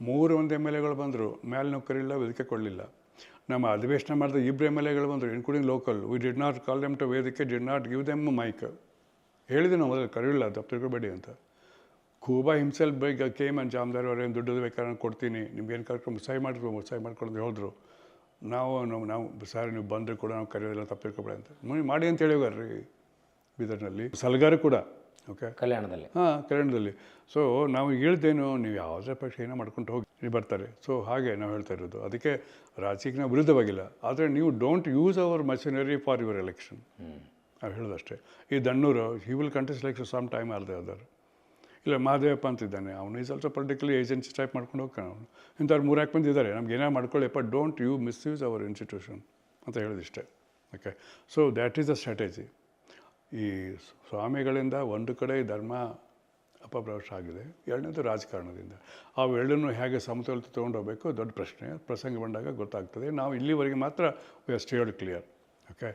ಮೂರು ಒಂದು ಎಂ ಎಲ್ ಎಗಳು ಬಂದರು ಮೇಲೆ ನೌಕರಿಲ್ಲ ವೇದಿಕೆ ಕೊಡಲಿಲ್ಲ. ನಮ್ಮ ಅಧಿವೇಶನ ಮಾಡಿದ ಇಬ್ಬರು ಎಂ ಎಲ್ ಎಗಳು ಬಂದರು including local we did not call them to ವೇದಿಕೆ did not give them mike ಹೇಳಿದೆ ನಾವು ಮೊದಲು ಕರೆಯಿಲ್ಲ ತಪ್ಪು ತಿಳ್ಕೊಬೇಡಿ ಅಂತ. Khuba himself bike came Jamadar ಅವ್ರು ಏನು ದುಡ್ಡು ಬೇಕಾದ್ರೆ ಕೊಡ್ತೀನಿ ನಿಮ್ಗೇನು ಕರ್ಕೊಂಡು ಸಹಾಯ ಮಾಡಿದ್ರು ಸಹಾಯ ಮಾಡ್ಕೊಂಡು ಹೇಳಿದ್ರು ನಾವು ನಾವು ನಾವು, ಸರ್, ನೀವು ಬಂದರೆ ಕೂಡ ನಾವು ಕರೆಯೋದಿಲ್ಲ, ತಪ್ಪು ತಿಳ್ಕೊಬೇಡಿ ಅಂತ. ಮಾಡಿ ಅಂತ ಹೇಳಿವಾರ್ರಿ ಬೀದರ್ನಲ್ಲಿ. ಸಲಗಾರ ಕೂಡ. ಓಕೆ ಕಲ್ಯಾಣದಲ್ಲಿ. ಹಾಂ ಕಲ್ಯಾಣದಲ್ಲಿ. ಸೊ ನಾವು ಹೇಳ್ದೇನು ನೀವು ಯಾವುದೇ ಪಕ್ಷ ಏನೋ ಮಾಡ್ಕೊಂಡು ಹೋಗಿ ಬರ್ತಾರೆ. ಸೊ ಹಾಗೆ ನಾವು ಹೇಳ್ತಾ ಇರೋದು. ಅದಕ್ಕೆ ರಾಜಕೀಯ ನಾವು ವಿರುದ್ಧವಾಗಿಲ್ಲ. ಆದರೆ ನೀವು don't use our machinery for your election ನಾವು ಹೇಳೋದಷ್ಟೇ. ಈ Dannur he will contest election some time ಅರ್ಧ ಅದರ್. ಇಲ್ಲ ಮಹಾದೇವಪ್ಪ ಅಂತಿದ್ದಾನೆ. ಅವನು ಈಸ್ ಸ್ವಲ್ಪ ಪೊಲಿಟಿಕಲಿ ಏಜೆನ್ಸಿ ಟೈಪ್ ಮಾಡ್ಕೊಂಡು ಹೋಗ್ತಾನೆ ಅವನು. ಇಂಥವ್ರು ಮೂರಾಕ್ ಮಂದಿ ಇದ್ದಾರೆ ನಮ್ಗೆ ಏನಾರು ಮಾಡ್ಕೊಳ್ಳಿಪ್ಪ don't you misuse our institution ಅಂತ ಹೇಳೋದಿಷ್ಟೇ. Okay so that is a strategy ಈ ಸ್ವಾಮಿಗಳಿಂದ ಒಂದು ಕಡೆ ಧರ್ಮ ಅಪಪ್ರವೇಶ ಆಗಿದೆ, ಎರಡನೇದು ರಾಜಕಾರಣದಿಂದ. ಎರಡನ್ನು ಹೇಗೆ ಸಮತೋಲಿತ ಹೋಗಬೇಕು ದೊಡ್ಡ ಪ್ರಶ್ನೆ. ಪ್ರಸಂಗ ಬಂದಾಗ ಗೊತ್ತಾಗ್ತದೆ. ನಾವು ಇಲ್ಲಿವರೆಗೆ ಮಾತ್ರ we are stayed clear okay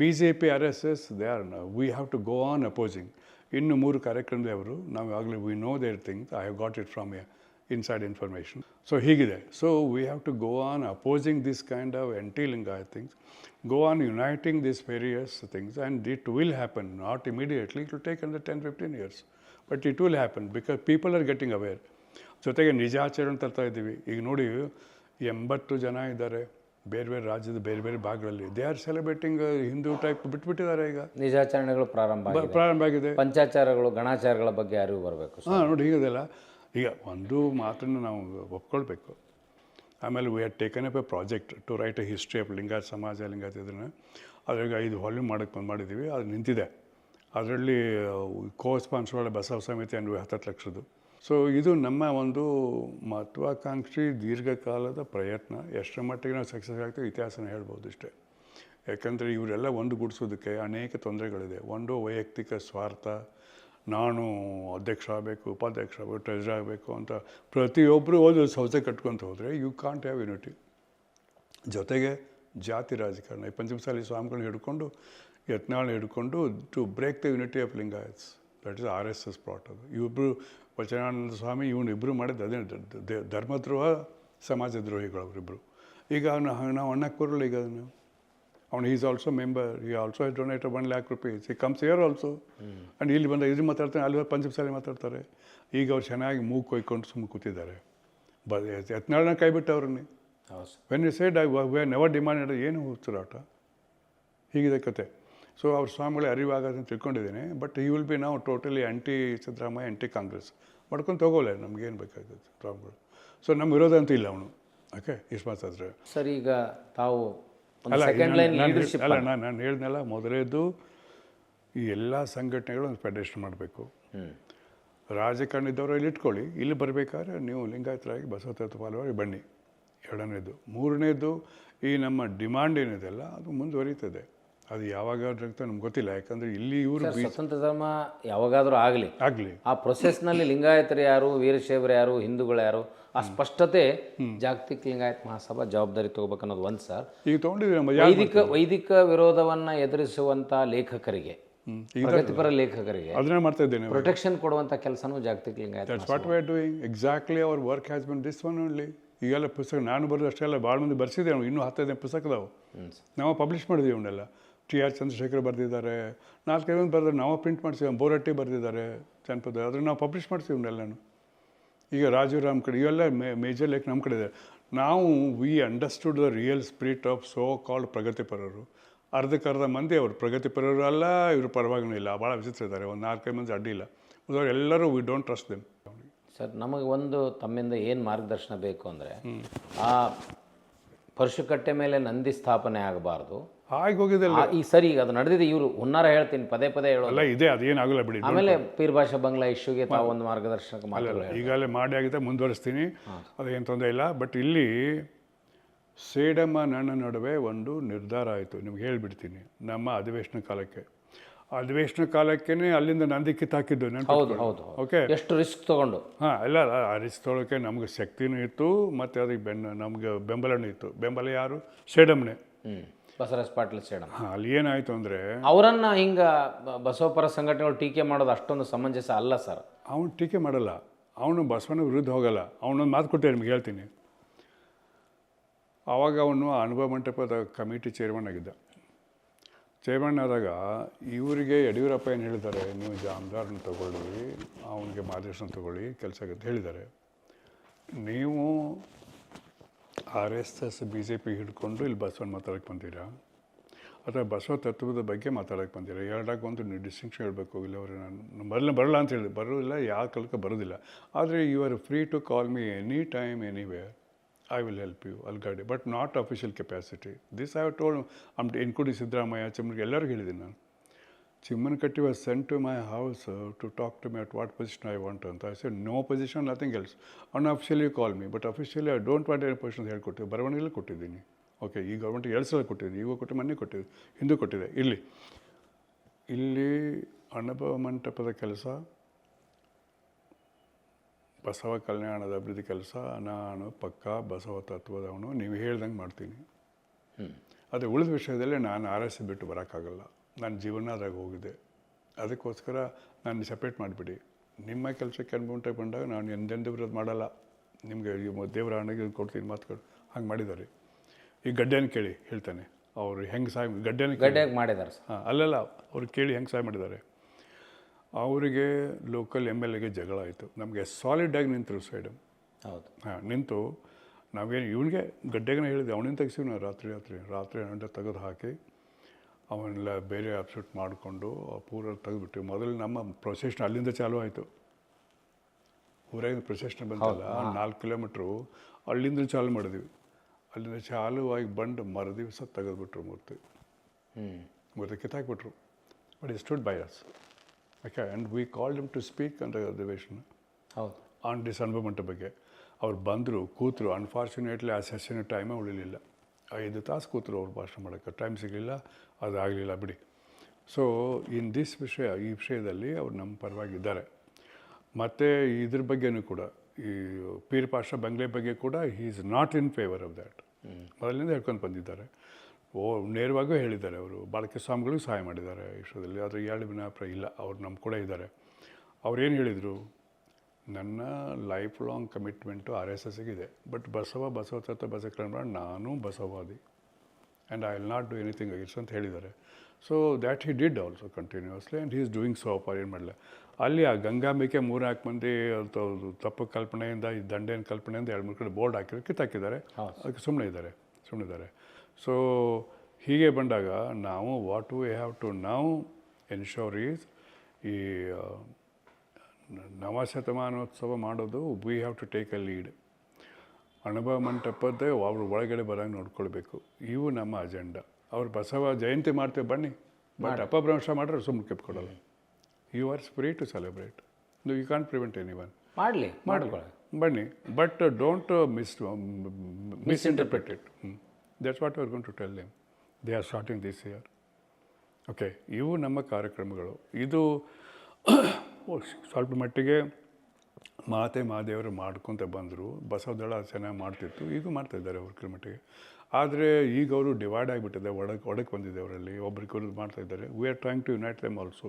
B J P R S S they are we have to go on opposing ಇನ್ನು ಮೂರು ಕಾರ್ಯಕ್ರಮದವರು ನಾವು ಆಗಲೇ we know their things I have got it from a information so ಹೀಗಿದೆ so we have to go on opposing this kind of anti Lingayat things go on uniting these various things and it will happen not immediately. It will take another 10 15 years but it will happen because people are getting aware ಜೊತೆಗೆ ನಿಜಾಚರಣೆ ತರ್ತಾ ಇದ್ದೀವಿ. ಈಗ ನೋಡಿ ಎಂಬತ್ತು ಜನ ಇದ್ದಾರೆ. ಬೇರೆ ಬೇರೆ ರಾಜ್ಯದ ಬೇರೆ ಬೇರೆ ಭಾಗಗಳಲ್ಲಿ. They are celebrating Hindu type ಬಿಟ್ಬಿಟ್ಟಿದ್ದಾರೆ ಈಗ. ನಿಜಾಚರಣೆಗಳು ಪ್ರಾರಂಭ ಪ್ರಾರಂಭ ಆಗಿದೆ. ಪಂಚಾಚಾರಗಳು ಗಣಾಚಾರಗಳ ಬಗ್ಗೆ ಯಾರಿಗೂ ಬರಬೇಕು ಹಾಂ ನೋಡಿ ಹೀಗದಲ್ಲ. ಈಗ ಒಂದು ಮಾತನ್ನು ನಾವು ಒಪ್ಕೊಳ್ಬೇಕು. ಆಮೇಲೆ we are taken up a project to write a history of ಲಿಂಗ ಸಮಾಜ ಲಿಂಗ ಇದನ್ನು ಅದ್ರಾಗ ಐದು ವಾಲ್ಯೂಮ್ ಮಾಡೋಕ್ಕೆ ಬಂದು ಮಾಡಿದ್ದೀವಿ ಅದು ನಿಂತಿದೆ. ಅದರಲ್ಲಿ ಕೋ ಸ್ಪಾನ್ಸರ್ಡ್ ಬಸವ ಸಮಿತಿ ಅನ್ನುವ ಹತ್ತತ್ತು ಲಕ್ಷದ್ದು. ಸೊ ಇದು ನಮ್ಮ ಒಂದು ಮಹತ್ವಾಕಾಂಕ್ಷಿ ದೀರ್ಘಕಾಲದ ಪ್ರಯತ್ನ. ಎಷ್ಟರ ಮಟ್ಟಿಗೆ ನಾವು ಸಕ್ಸಸ್ ಆಗ್ತೀವಿ ಇತಿಹಾಸನ ಹೇಳ್ಬೋದು ಇಷ್ಟೇ. ಯಾಕಂದರೆ ಇವರೆಲ್ಲ ಒಂದು ಗುಡಿಸೋದಕ್ಕೆ ಅನೇಕ ತೊಂದರೆಗಳಿದೆ. ಒಂದು ವೈಯಕ್ತಿಕ ಸ್ವಾರ್ಥ ನಾನು ಅಧ್ಯಕ್ಷ ಆಗಬೇಕು, ಉಪಾಧ್ಯಕ್ಷ ಆಗಬೇಕು ಟ್ರೆಜರ್ ಆಗಬೇಕು ಅಂತ ಪ್ರತಿಯೊಬ್ಬರು ಒಂದು ಸಂಸ್ಥೆ ಕಟ್ಕೊತ ಹೋದರೆ ಯು ಕಾಂಟ್ ಹ್ಯಾವ್ ಯುನಿಟಿ ಜೊತೆಗೆ ಜಾತಿ ರಾಜಕಾರಣ, ಈ ಪಂಚಮಸಾಲಿ ಸ್ವಾಮಿಗಳನ್ನ ಹಿಡ್ಕೊಂಡು ಯತ್ನಾಳ್ ಹಿಡ್ಕೊಂಡು to break the unity of Lingayats that is R S S plot ಅದು ಇವಿಬ್ಬರು ವಚನಾನಂದ ಸ್ವಾಮಿ, ಇವನು ಇಬ್ಬರು ಮಾಡಿದ್ದು ಅದೇ ಧರ್ಮದ್ರೋಹ ಸಮಾಜ ದ್ರೋಹಿಗಳವ್ರಿಬ್ಬರು ಈಗ ನಾವು ಅಣ್ಣ ಬರಲ್ಲ ಈಗ ಅದನ್ನು ಅವನು ಈಸ್ ಆಲ್ಸೋ ಮೆಂಬರ್ ಈ also donate one lakh rupees ಈ ಕಮ್ಸ್ ಇಯರ್ ಆಲ್ಸೋ ಆ್ಯಂಡ್ ಇಲ್ಲಿ ಬಂದ ಇದು ಮಾತಾಡ್ತಾನೆ ಅಲ್ಲಿ ಪಂಚಮಸಾಲಿ ಮಾತಾಡ್ತಾರೆ. ಈಗ ಅವ್ರು ಚೆನ್ನಾಗಿ ಮೂಗು ಕೊಯ್ಕೊಂಡು ಸುಮ್ಮನೆ ಕೂತಿದ್ದಾರೆ. ಬ ಕೈ ಬಿಟ್ಟು ಅವ್ರನ್ನ. When you said I we never demanded ಏನು ಆಟ ಹೀಗಿದೆ ಕತೆ. ಸೊ ಅವ್ರ ಸ್ವಾಮಿಗಳೇ ಅಂತ ತಿಳ್ಕೊಂಡಿದ್ದೀನಿ. ಬಟ್ ಈ ವಿಲ್ ಬಿ ನಾವು totally anti Siddaramaiah anti Congress ಮಾಡ್ಕೊಂಡು ತಗೋಲ್ಲ ಏನು ಬೇಕಾಗುತ್ತೆ ಸ್ವಾಮಿಗಳು ಸೊ ನಮ್ಮ ವಿರೋಧ ಅಂತ ಇಲ್ಲ ಅವನು. ಓಕೆ ಇಷ್ಟು ಮಾತಾದ್ರೆ ಸರ್ ಈಗ ತಾವು ಸೆಕೆಂಡ್ ಲೈನ್ ಲೀಡರ್ಶಿಪ್ ಅಲ್ಲ ನಾನು ನಾನು ಹೇಳ್ದೆನಲ್ಲ ಮೊದಲೇದು ಈ ಎಲ್ಲ ಸಂಘಟನೆಗಳು ಒಂದು ಫೆಡರೇಷನ್ ಮಾಡಬೇಕು. ರಾಜಕಾರಣ ಇದ್ದವರು ಇಲ್ಲಿ ಇಟ್ಕೊಳ್ಳಿ. ಇಲ್ಲಿ ಬರಬೇಕಾದ್ರೆ ನೀವು ಲಿಂಗಾಯತರಾಗಿ ಬಸವತತ್ವ ಪಾಲವಾಗಿ ಬನ್ನಿ. ಎರಡನೇದು. ಮೂರನೇದು ಈ ನಮ್ಮ ಡಿಮಾಂಡ್ ಏನಿದೆಲ್ಲ ಅದು ಮುಂದುವರಿತದೆ. ಅದು ಯಾವಾಗ ಅಂತ ನಮ್ಗೆ ಗೊತ್ತಿಲ್ಲ. ಯಾಕಂದ್ರೆ ಇಲ್ಲಿ ಇವರು ಸ್ವತಂತ್ರ ಧರ್ಮ ಯಾವಾಗಾದರೂ ಆಗಲಿ. ಆಗಲಿ. ಆ ಪ್ರೊಸೆಸ್ನಲ್ಲಿ ಲಿಂಗಾಯತರು ಯಾರು ವೀರಶೈವರು ಯಾರು ಹಿಂದೂಗಳು ಯಾರು ಆ ಸ್ಪಷ್ಟತೆ ಜಾಗತಿಕ ಲಿಂಗಾಯತ್ ಮಹಾಸಭಾ ಜವಾಬ್ದಾರಿ ತಗೋಬೇಕನ್ನೋದು ಒಂದು ಸರ್. ಈಗ ತೊಗೊಂಡಿದ್ದೀವಿ ವೈದಿಕ ವೈದಿಕ ವಿರೋಧವನ್ನ ಎದುರಿಸುವಂತ ಲೇಖಕರಿಗೆ ಪ್ರಗತಿಪರ ಲೇಖಕರಿಗೆ ಅದನ್ನೇ ಮಾಡ್ತಾ ಇದ್ದೇನೆ. ಪ್ರೊಟೆಕ್ಷನ್ ಕೊಡುವಂತ ಕೆಲಸನೂ ಜಾಗತಿಕ Lingayat that's what we are doing exactly our work has been this one only ಈಗೆಲ್ಲ ಪುಸ್ತಕ ನಾನು ಬರೋದು ಅಷ್ಟೆಲ್ಲ ಭಾಳ ಮಂದಿ ಬರ್ಸಿದ್ದೇವೆ ಇನ್ನೂ ಹತ್ತೈದು ಪುಸ್ತಕದವು. ನಾವು ಪಬ್ಲಿಷ್ ಮಾಡಿದ್ದೀವಿ ಇವನ್ನೆಲ್ಲ ಟಿ ಆರ್ ಚಂದ್ರಶೇಖರ್ ಬರೆದಿದ್ದಾರೆ. ನಾಲ್ಕೈದು ಮಂದಿ ಬರೆದ್ರೆ ನಾವು ಪ್ರಿಂಟ್ ಮಾಡ್ತೀವಿ ಬೋರಟ್ಟಿ ಬರೆದಿದ್ದಾರೆ ಜನಪದ. ಅದನ್ನು ನಾವು ಪಬ್ಲಿಷ್ ಮಾಡ್ತೀವಿ ಇವನ್ನೆಲ್ಲನೂ ಈಗ ರಾಜು ರಾಮ್ ಕಡೆ ಇವೆಲ್ಲ ಮೇ ಮೇಜರ್ ಲೈಕ್ ನಮ್ಮ ಕಡೆ ಇದೆ. ನಾವು we understood the real spirit of so called ಪ್ರಗತಿಪರರು ಅರ್ಧಕ್ಕರ್ಧ ಮಂದಿ ಅವರು. ಪ್ರಗತಿಪರರು ಅಲ್ಲ ಇವರು ಪರವಾಗಿನೂ ಇಲ್ಲ. ಭಾಳ ವಿಚಿತ್ರ ಇದ್ದಾರೆ. ಒಂದು ನಾಲ್ಕೈದು ಮಂದಿ ಅಡ್ಡಿ ಇಲ್ಲ. ಉಳಿದವ್ರು ಎಲ್ಲರೂ we don't trust them sir ನಮಗೆ ಒಂದು ತಮ್ಮಿಂದ ಏನು ಮಾರ್ಗದರ್ಶನ ಬೇಕು ಅಂದರೆ ಆ ಪರಶುಕಟ್ಟೆ ಮೇಲೆ ನಂದಿ ಸ್ಥಾಪನೆ ಆಗಬಾರ್ದು. ಆಗಿ ಹೋಗಿದೆ ಈ ಸರಿ ಈಗ ಅದು ನಡೆದಿದೆ ಇವರು ಹುನ್ನಾರ ಹೇಳ್ತೀನಿ ಪದೇ ಪದೇ ಹೇಳೋಲ್ಲ ಇದೆ ಅದೇನಾಗಲ್ಲ ಬಿಡಿ ಆಮೇಲೆ ಪೀರ್ ಭಾಷಾ ಬಂಗ್ಲಾ ಇಶ್ಯೂಗೆ ತಾವು ಒಂದು ಮಾರ್ಗದರ್ಶಕ ಮಾತಾಡಲ್ಲ ಈಗಲೇ ಈಗಾಗಲೇ ಮಾಡಿ ಆಗಿದೆ ಮುಂದುವರಿಸ್ತೀನಿ. ಅದೇನು ತೊಂದರೆ ಇಲ್ಲ. ಬಟ್ ಇಲ್ಲಿ ಸೇಡಮ್ಮ ನನ್ನ ನಡುವೆ ಒಂದು ನಿರ್ಧಾರ ಆಯಿತು. ನಿಮ್ಗೆ ಹೇಳಿಬಿಡ್ತೀನಿ ನಮ್ಮ ಅಧಿವೇಶನ ಕಾಲಕ್ಕೆ. ಅಧಿವೇಶನ ಕಾಲಕ್ಕೇ ಅಲ್ಲಿಂದ ನಂದಿ ಕಿತ್ತಾಕಿದ್ದು ಹೌದು. ಓಕೆ ಎಷ್ಟು ರಿಸ್ಕ್ ತಗೊಂಡು? ಹಾಂ ಇಲ್ಲ ಆ ರಿಸ್ಕ್ ತೊಗೊಳಕ್ಕೆ ನಮ್ಗೆ ಶಕ್ತಿನೂ ಇತ್ತು ಮತ್ತು ಅದಕ್ಕೆ ಬೆನ್ನ ನಮ್ಗೆ ಬೆಂಬಲನೂ ಇತ್ತು. ಬೆಂಬಲ ಯಾರು? ಸೇಡಮ್ನೆ. ಬಸವರಾಜ್ ಪಾಟೀಲ್ ಸೇಡಮ್. ಹಾಂ ಅಲ್ಲಿ ಏನಾಯಿತು ಅಂದರೆ ಅವರನ್ನ ಹಿಂಗ ಬಸವಪರ ಸಂಘಟನೆಗಳು ಟೀಕೆ ಮಾಡೋದು ಅಷ್ಟೊಂದು ಸಮಂಜಸ ಅಲ್ಲ ಸರ್. ಅವನು ಟೀಕೆ ಮಾಡಲ್ಲ. ಅವನು ಬಸವನ ವಿರುದ್ಧ ಹೋಗಲ್ಲ. ಅವನೊಂದು ಮಾತು ಕೊಟ್ಟೆ ನಿಮ್ಗೆ ಹೇಳ್ತೀನಿ. ಆವಾಗ ಅವನು ಅನುಭವ ಮಂಟಪದ ಕಮಿಟಿ ಚೇರ್ಮನ್ ಆಗಿದ್ದ. ಆದಾಗ ಇವರಿಗೆ ಯಡಿಯೂರಪ್ಪ ಏನು ಹೇಳಿದ್ದಾರೆ, ನೀವು ಜಾಮದಾರನ ತಗೊಳ್ಳಿ, ಅವನಿಗೆ ಮಾರ್ಗದರ್ಶನ ತಗೊಳ್ಳಿ, ಕೆಲಸ ಆಗುತ್ತೆ ಹೇಳಿದ್ದಾರೆ. ನೀವು R S S, B J P ಹಿಡ್ಕೊಂಡು ಇಲ್ಲಿ ಬಸವನ್ ಮಾತಾಡೋಕ್ಕೆ ಬಂದಿರಾ? ಅಥವಾ ಬಸವ ತತ್ವದ ಬಗ್ಗೆ ಮಾತಾಡೋಕ್ಕೆ ಬಂದಿರಾ? ಎರಡಾಗ ಒಂದು ನೀವು ಡಿಸ್ಟಿಂಕ್ಷನ್ ಹೇಳಬೇಕು ಇಲ್ಲವ್ರೆ ನಾನು ಬರಲ್ಲ ಬರಲ್ಲ ಅಂತ ಹೇಳಿ, ಬರೋದಿಲ್ಲ, ಯಾವ ಕಾಲಕ್ಕೆ ಬರೋದಿಲ್ಲ. ಆದರೆ you are free to call me any time anywhere I will help you ಅಲ್ಗಾಡಿ but not official capacity this I have told um including Siddaramaiah ಚಿಮ್ಮನಿಗೆ ಎಲ್ಲರಿಗೂ ಹೇಳಿದ್ದೀನಿ ನಾನು. Chimmankatti was sent to my house to talk to me at what position I want ಅಂತ I said no position nothing else unofficially call me but officially I don't want any position ಹೇಳ್ಕೊಟ್ಟಿದ್ದೆ ಬರವಣಿಗೆಲ್ಲ ಕೊಟ್ಟಿದ್ದೀನಿ. Okay ಈ government ಎರಡು ಸಲ ಕೊಟ್ಟಿದ್ದೀನಿ ಈಗ ಕೊಟ್ಟು ಮೊನ್ನೆ ಕೊಟ್ಟಿದ್ದೆ ಹಿಂದೂ ಕೊಟ್ಟಿದೆ. ಇಲ್ಲಿ ಇಲ್ಲಿ ಅನುಭವ ಮಂಟಪದ ಕೆಲಸ ಬಸವ ಕಲ್ಯಾಣದ ಅಭಿವೃದ್ಧಿ ಕೆಲಸ ನಾನು ಪಕ್ಕ ಬಸವ ತತ್ವದವನು ನೀವು ಹೇಳ್ದಂಗೆ ಮಾಡ್ತೀನಿ. ಅದೇ ಉಳಿದ ವಿಷಯದಲ್ಲಿ ನಾನು ಆರ್ ಎಸ್ ಬಿಟ್ಟು ಬರೋಕ್ಕಾಗಲ್ಲ. ನನ್ನ ಜೀವನದಾಗ ಹೋಗಿದೆ. ಅದಕ್ಕೋಸ್ಕರ ನಾನು ಸಪ್ರೇಟ್ ಮಾಡಿಬಿಡಿ. ನಿಮ್ಮ ಕೆಲಸಕ್ಕೆ ಅನ್ಕೊಂಡೆ ಬಂದಾಗ ನಾನು ಎಂದೆಂದು ವಿರೋಧ ಮಾಡಲ್ಲ. ನಿಮಗೆ ದೇವರ ಹಣಗೆ ಕೊಡ್ತೀನಿ ಮಾತುಗಳು. ಹಂಗೆ ಮಾಡಿದ್ದಾರೆ. ಈ ಗಡ್ಡೆನ ಕೇಳಿ ಹೇಳ್ತಾನೆ. ಅವರು ಹೆಂಗೆ ಸಹಾಯ ಗಡ್ಡೆನ ಗಡ್ಡೆ ಮಾಡಿದ್ದಾರೆ ಹಾಂ ಅಲ್ಲೆಲ್ಲ ಅವ್ರು ಕೇಳಿ ಹೆಂಗೆ ಸಹಾಯ ಮಾಡಿದ್ದಾರೆ? ಅವರಿಗೆ ಲೋಕಲ್ ಎಂ ಎಲ್ ಎಗೆ ಜಗಳ ಆಯಿತು. ನಮಗೆ ಸಾಲಿಡಾಗಿ ನಿಂತರು ಸೈಡು ಹೌದು. ಹಾಂ ನಿಂತು ನಾವೇನು ಇವನಿಗೆ ಗಡ್ಡೆಗನ ಹೇಳಿದೆ ಅವನಿಂದ ತೆಗಿಸಿವಿ ನಾವು ರಾತ್ರಿ ರಾತ್ರಿ ರಾತ್ರಿ ಹಣ್ಣು ತೆಗೆದು ಹಾಕಿ ಅವನ್ನೆಲ್ಲ ಬೇರೆ ಅಪ್ಸೆಟ್ ಮಾಡಿಕೊಂಡು ಪೂರ ತೆಗೆದುಬಿಟ್ಟು ಮೊದಲು ನಮ್ಮ ಪ್ರೊಸೆಷನ್ ಅಲ್ಲಿಂದ ಚಾಲೂ ಆಯಿತು. ಊರಾಗಿಂದ ಪ್ರೊಸೆಷನ್ ಬಂತಲ್ಲ ನಾಲ್ಕು ಕಿಲೋಮೀಟ್ರು ಅಲ್ಲಿಂದ ಚಾಲು ಮಾಡಿದ್ವಿ. ಅಲ್ಲಿಂದ ಚಾಲು ಆಗಿ ಬಂದು ಮರು ದಿವಸ ತೆಗೆದುಬಿಟ್ರು ಮೂರ್ತಿ. ಹ್ಞೂ ಮೂರ್ತಿ ಕಿತ್ತಾಕ್ಬಿಟ್ರು. But is stood by us okay and we called him to speak ಅಂತ ಅಧಿವೇಶನ ಹೌದು. ಆನ್ ಡಿಸ್ ಅನುಭವಮಂಟ ಬಗ್ಗೆ. ಅವ್ರು ಬಂದರು ಕೂತರು ಅನ್ಫಾರ್ಚುನೇಟ್ಲಿ ಆ ಸೆಷನ್ ಟೈಮೇ ಉಳಿಲಿಲ್ಲ. ಐದು ತಾಸು ಕೂತರು ಅವ್ರು ಭಾಷಣ ಮಾಡೋಕ್ಕೆ. ಟೈಮ್ ಸಿಗಲಿಲ್ಲ ಅದಾಗಲಿಲ್ಲ ಬಿಡಿ. ಸೊ ಇನ್ ದಿಸ್ ವಿಷಯ ಈ ವಿಷಯದಲ್ಲಿ ಅವ್ರು ನಮ್ಮ ಪರವಾಗಿದ್ದಾರೆ. ಮತ್ತು ಇದ್ರ ಬಗ್ಗೆನೂ ಕೂಡ ಈ ಪೀರ್ ಪಾಷ ಬಂಗ್ಲೆ ಬಗ್ಗೆ ಕೂಡ he is not in favour of that ಮೊದಲಿಂದ ಹೇಳ್ಕೊಂಡು ಬಂದಿದ್ದಾರೆ. ಓ ನೇರವಾಗೂ ಹೇಳಿದ್ದಾರೆ ಅವರು. ಬಾಲಕ್ಯ ಸ್ವಾಮಿಗಳಿಗೆ ಸಹಾಯ ಮಾಡಿದ್ದಾರೆ ವಿಶ್ವದಲ್ಲಿ ವಿಷಯದಲ್ಲಿ. ಆದರೆ ಎರಡು ವಿನಾಪ್ರ ಇಲ್ಲ. ಅವ್ರು ನಮ್ಮ ಕೂಡ ಇದ್ದಾರೆ. ಅವ್ರೇನು ಹೇಳಿದರು? ನನ್ನ life long commitment R S ಎಸ್ಗಿದೆ but Basava Basava ತತ್ವ ಬಸವ ನಾನು ಬಸವಾದಿ. And I will not do anything against ಅಂತ ಹೇಳಿದ್ದಾರೆ. So that he did also continuously and he is doing so ಅಪ್ಪ ಏನು ಮಾಡಲ್ಲ ಅಲ್ಲಿ ಆ ಗಂಗಾಂಬಿಕೆ ಮೂರ್ನಾಲ್ಕು ಮಂದಿ ತಪ್ಪು ಕಲ್ಪನೆಯಿಂದ ಈ ದಂಡೇನ ಕಲ್ಪನೆಯಿಂದ ಎರಡು ಮೂರು ಕಡೆ ಬೋರ್ಡ್ ಹಾಕಿದ್ರು ಕಿತ್ತಾಕಿದ್ದಾರೆ. ಅದಕ್ಕೆ ಸುಮ್ಮನೆ ಇದ್ದಾರೆ. ಸುಮ್ಮನೆ ಇದ್ದಾರೆ. ಸೊ ಹೀಗೆ ಬಂದಾಗ ನಾವು ವಾಟ್ ವಿ ಹ್ಯಾವ್ ಟು ನಾವು ಎನ್ಶೋರ್ ಈಸ್ ಈ ನವ ಶತಮಾನೋತ್ಸವ ನವಶತಮಾನೋತ್ಸವ ಮಾಡೋದು we have to take a lead ಅನುಭವ ಮಂಟಪದ್ದೇ ಅವ್ರ ಒಳಗಡೆ ಬರೋಂಗೆ ನೋಡ್ಕೊಳ್ಬೇಕು. ಇವು ನಮ್ಮ ಅಜೆಂಡಾ ಅವ್ರು ಬಸವ ಜಯಂತಿ ಮಾಡ್ತೇವೆ ಬನ್ನಿ. ಬಟ್ ಅಪಭ್ರಂಶ ಮಾಡ್ರೆ ಸುಮ್ಮನೆ ಕೆಪ್ಕೊಡಲ್ಲ. You are free to celebrate you can't prevent any one ಮಾಡಲಿ ಮಾಡ್ಕೊಳ್ಳಿ. ಬನ್ನಿ. But don't miss misinterpreted it that's what are gone to tell them they are starting this year okay ಇವು ನಮ್ಮ ಕಾರ್ಯಕ್ರಮಗಳು. ಇದು ಸ್ವಲ್ಪ ಮಟ್ಟಿಗೆ ಮಾತೆ ಮಾದೇವರು ಮಾಡ್ಕೊತ ಬಂದರು. ಬಸವದಳ ಚೆನ್ನಾಗಿ ಮಾಡ್ತಿತ್ತು. ಈಗ ಮಾಡ್ತಾಯಿದ್ದಾರೆ ಅವ್ರ ಮಟ್ಟಿಗೆ. ಆದರೆ ಈಗ ಅವರು ಡಿವೈಡ್ ಆಗಿಬಿಟ್ಟಿದೆ. ಒಡಕ್ಕೆ ಒಡಕ್ಕೆ ಬಂದಿದೆ ಅವರಲ್ಲಿ. ಒಬ್ರಿಗೊಬ್ರು ಮಾಡ್ತಾ ಮಾಡ್ತಾಯಿದ್ದಾರೆ we are trying to unite them also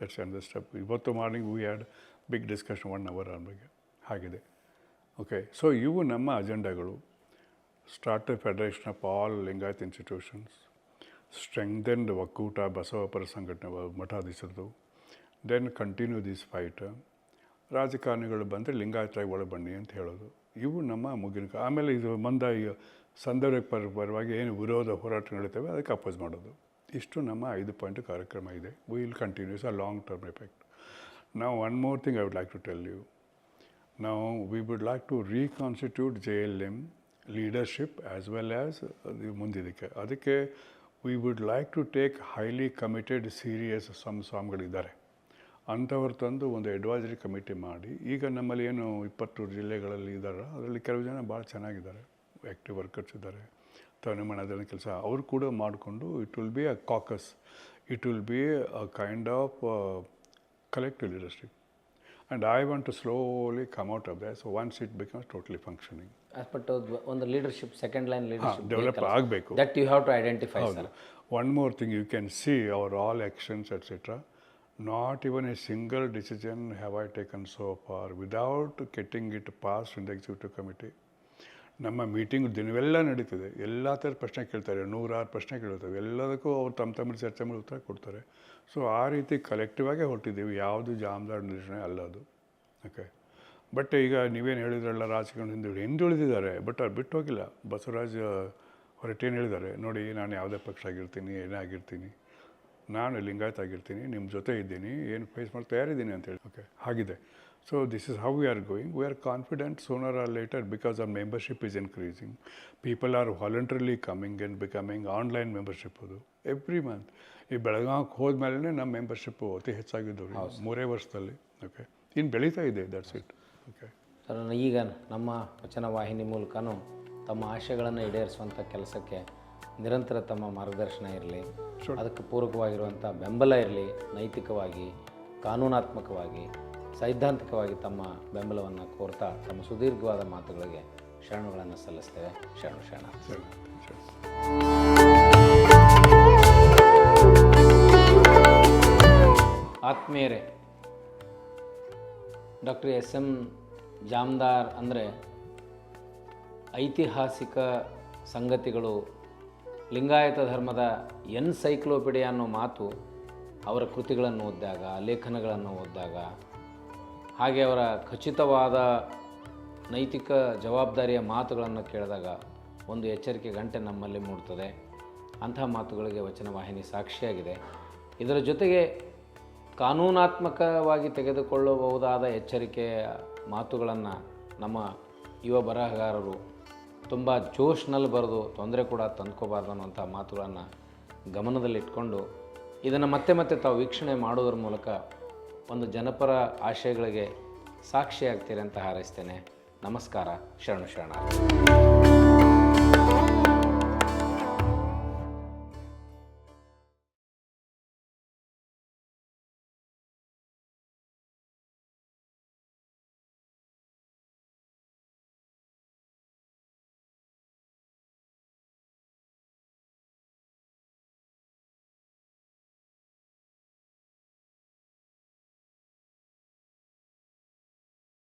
that's and the step ಇವತ್ತು morning we had big discussion on our ಅವ್ರ ಬಗ್ಗೆ ಆಗಿದೆ ಓಕೆ ಸೊ ಇವು ನಮ್ಮ ಅಜೆಂಡಾಗಳು start federation of all Lingayat institutions strengthened ಒಕ್ಕೂಟ ಬಸವಪರ ಸಂಘಟನೆ ವ- ಮಠಾಧೀಶರದು ದೆನ್ ಕಂಟಿನ್ಯೂ ದಿಸ್ ಫೈಟ್ ರಾಜಕಾರಣಿಗಳು ಬಂದರೆ ಲಿಂಗಾಯತರಾಗಿ ಒಳ ಬನ್ನಿ ಅಂತ ಹೇಳೋದು ಇವು ನಮ್ಮ ಮುಗಿನ ಆಮೇಲೆ ಇದು ಮಂದ ಈ ಸಂದರ್ಭಕ್ಕೆ ಪರ ಪರವಾಗಿ ಏನು ವಿರೋಧ ಹೋರಾಟ ನಡೀತವೆ ಅದಕ್ಕೆ ಅಪೋಸ್ ಮಾಡೋದು ಇಷ್ಟು ನಮ್ಮ ಐದು ಪಾಯಿಂಟ್ ಕಾರ್ಯಕ್ರಮ ಇದೆ will continues a long term effect ನಾವು one more thing I would like to tell you ನಾವು we would like to reconstitute J L M leadership as well as ಮುಂದಿದ್ದಕ್ಕೆ ಅದಕ್ಕೆ we would like to take highly committed serious some ಸ್ವಾಮಿಗಳಿದ್ದಾರೆ. ಅಂಥವ್ರು ತಂದು ಒಂದು advisory committee ಮಾಡಿ, ಈಗ ನಮ್ಮಲ್ಲಿ ಏನು ಇಪ್ಪತ್ತು ಜಿಲ್ಲೆಗಳಲ್ಲಿ ಇದ್ದಾರೆ ಅದರಲ್ಲಿ ಕೆಲವು ಜನ ಭಾಳ ಚೆನ್ನಾಗಿದ್ದಾರೆ ಆ್ಯಕ್ಟಿವ್ ವರ್ಕರ್ಸ್ ಇದ್ದಾರೆ. ಅದರ ಕೆಲಸ, ಅವರು ಕೂಡ ಮಾಡಿಕೊಂಡು it will be a caucus it will be a kind of collective leadership. And I want to slowly come out of that. So once it becomes totally functioning. But ಒಂದು leadership second line leadership develop ಆಗಬೇಕು that you have to identify sir one more thing you can see our all actions etcetera not even a single decision have I taken so far without getting it pass in the executive committee ನಮ್ಮ meeting ದಿನವೆಲ್ಲ ನಡೀತದೆ. ಎಲ್ಲ ಥರದ ಪ್ರಶ್ನೆ ಕೇಳ್ತಾರೆ. ನೂರಾರು ಪ್ರಶ್ನೆ ಕೇಳ್ತಾರೆ. ಎಲ್ಲದಕ್ಕೂ ಅವ್ರು ತಮ್ಮ ತಮ್ಮ ಚರ್ಚೆ ಮಾಡಿ ಉತ್ತರ ಕೊಡ್ತಾರೆ. ಸೊ ಆ ರೀತಿ ಕಲೆಕ್ಟಿವ್ ಆಗೇ ಹೊರಟಿದ್ದೀವಿ. ಯಾವುದು ಜಾಮದಾರ್ ನಿರ್ಣಯ ಅಲ್ಲ ಅದು. ಓಕೆ ಬಟ್ ಈಗ ನೀವೇನು ಹೇಳಿದ್ರಲ್ಲ ರಾಜಕಾರಣ ಹಿಂದುಳಿ ಹಿಂದುಳಿದಿದ್ದಾರೆ ಬಟ್ ಅವ್ರು ಬಿಟ್ಟು ಹೋಗಿಲ್ಲ. ಬಸವರಾಜ್ ಹೊರಟೇನು ಹೇಳಿದ್ದಾರೆ? ನೋಡಿ, ನಾನು ಯಾವುದೇ ಪಕ್ಷ ಆಗಿರ್ತೀನಿ, ಏನೇ ಆಗಿರ್ತೀನಿ. ನಾನು ಲಿಂಗಾಯತ್ ಆಗಿರ್ತೀನಿ ನಿಮ್ಮ ಜೊತೆ ಇದ್ದೀನಿ, ಏನು ಫೇಸ್ ಮಾಡಿ ತಯಾರಿದ್ದೀನಿ ಅಂತೇಳಿ ಓಕೆ ಹಾಗಿದೆ. So this is how we are going. We are confident sooner or later because our membership is increasing. People are voluntarily coming and becoming online membership. ಅದು ಎವ್ರಿ ಮಂತ್ ಈ ಬೆಳಗಾವಿಗೆ ಹೋದ್ಮೇಲೆ ನಮ್ಮ ಮೆಂಬರ್ಶಿಪ್ಪು ಅತಿ ಹೆಚ್ಚಾಗಿದ್ದು ಮೂರೇ ವರ್ಷದಲ್ಲಿ. ಓಕೆ ಇನ್ನು ಬೆಳೀತಾ ಇದೆ. ದಟ್ಸ್ ಇಟ್ ಓಕೆ ಸರ್ ಈಗ ನಮ್ಮ ವಚನ ವಾಹಿನಿ ಮೂಲಕನೂ ತಮ್ಮ ಆಶಯಗಳನ್ನು ಈಡೇರಿಸುವಂಥ ಕೆಲಸಕ್ಕೆ ನಿರಂತರ ತಮ್ಮ ಮಾರ್ಗದರ್ಶನ ಇರಲಿ. ಅದಕ್ಕೆ ಪೂರಕವಾಗಿರುವಂಥ ಬೆಂಬಲ ಇರಲಿ. ನೈತಿಕವಾಗಿ ಕಾನೂನಾತ್ಮಕವಾಗಿ. ಸೈದ್ಧಾಂತಿಕವಾಗಿ ತಮ್ಮ ಬೆಂಬಲವನ್ನು ಕೋರ್ತಾ ತಮ್ಮ ಸುದೀರ್ಘವಾದ ಮಾತುಗಳಿಗೆ ಶರಣುಗಳನ್ನು ಸಲ್ಲಿಸ್ತೇವೆ. ಶರಣು, ಶರಣ. ಆತ್ಮೀಯರೇ, ಡಾಕ್ಟರ್ ಎಸ್ ಎಂ ಜಾಮ್ದಾರ್ ಅಂದರೆ ಐತಿಹಾಸಿಕ ಸಂಗತಿಗಳು, ಲಿಂಗಾಯತ ಧರ್ಮದ ಎನ್ಸೈಕ್ಲೋಪೀಡಿಯಾ ಅನ್ನೋ ಮಾತು ಅವರ ಕೃತಿಗಳನ್ನು ಓದಿದಾಗ, ಲೇಖನಗಳನ್ನು ಓದಿದಾಗ ಹಾಗೆ ಅವರ ಖಚಿತವಾದ ನೈತಿಕ ಜವಾಬ್ದಾರಿಯ ಮಾತುಗಳನ್ನು ಕೇಳಿದಾಗ ಒಂದು ಎಚ್ಚರಿಕೆ ಗಂಟೆ ನಮ್ಮಲ್ಲಿ ಮೂಡ್ತದೆ. ಅಂತಹ ಮಾತುಗಳಿಗೆ ವಚನ ವಾಹಿನಿ ಸಾಕ್ಷಿಯಾಗಿದೆ. ಇದರ ಜೊತೆಗೆ ಕಾನೂನಾತ್ಮಕವಾಗಿ ತೆಗೆದುಕೊಳ್ಳಬಹುದಾದ ಎಚ್ಚರಿಕೆಯ ಮಾತುಗಳನ್ನು ನಮ್ಮ ಯುವ ಬರಹಗಾರರು ತುಂಬ ಜೋಶ್ನಲ್ಲಿ ಬರೆದು ತೊಂದರೆ ಕೂಡ ತಂದ್ಕೋಬಾರ್ದು ಅನ್ನುವಂಥ ಮಾತುಗಳನ್ನು ಗಮನದಲ್ಲಿಟ್ಕೊಂಡು ಇದನ್ನು ಮತ್ತೆ ಮತ್ತೆ ತಾವು ವೀಕ್ಷಣೆ ಮಾಡೋದ್ರ ಮೂಲಕ ಒಂದು ಜನಪರ ಆಶಯಗಳಿಗೆ ಸಾಕ್ಷಿಯಾಗ್ತೀರಿ ಅಂತ ಹಾರೈಸ್ತೇನೆ. ನಮಸ್ಕಾರ ಶರಣು ಶರಣ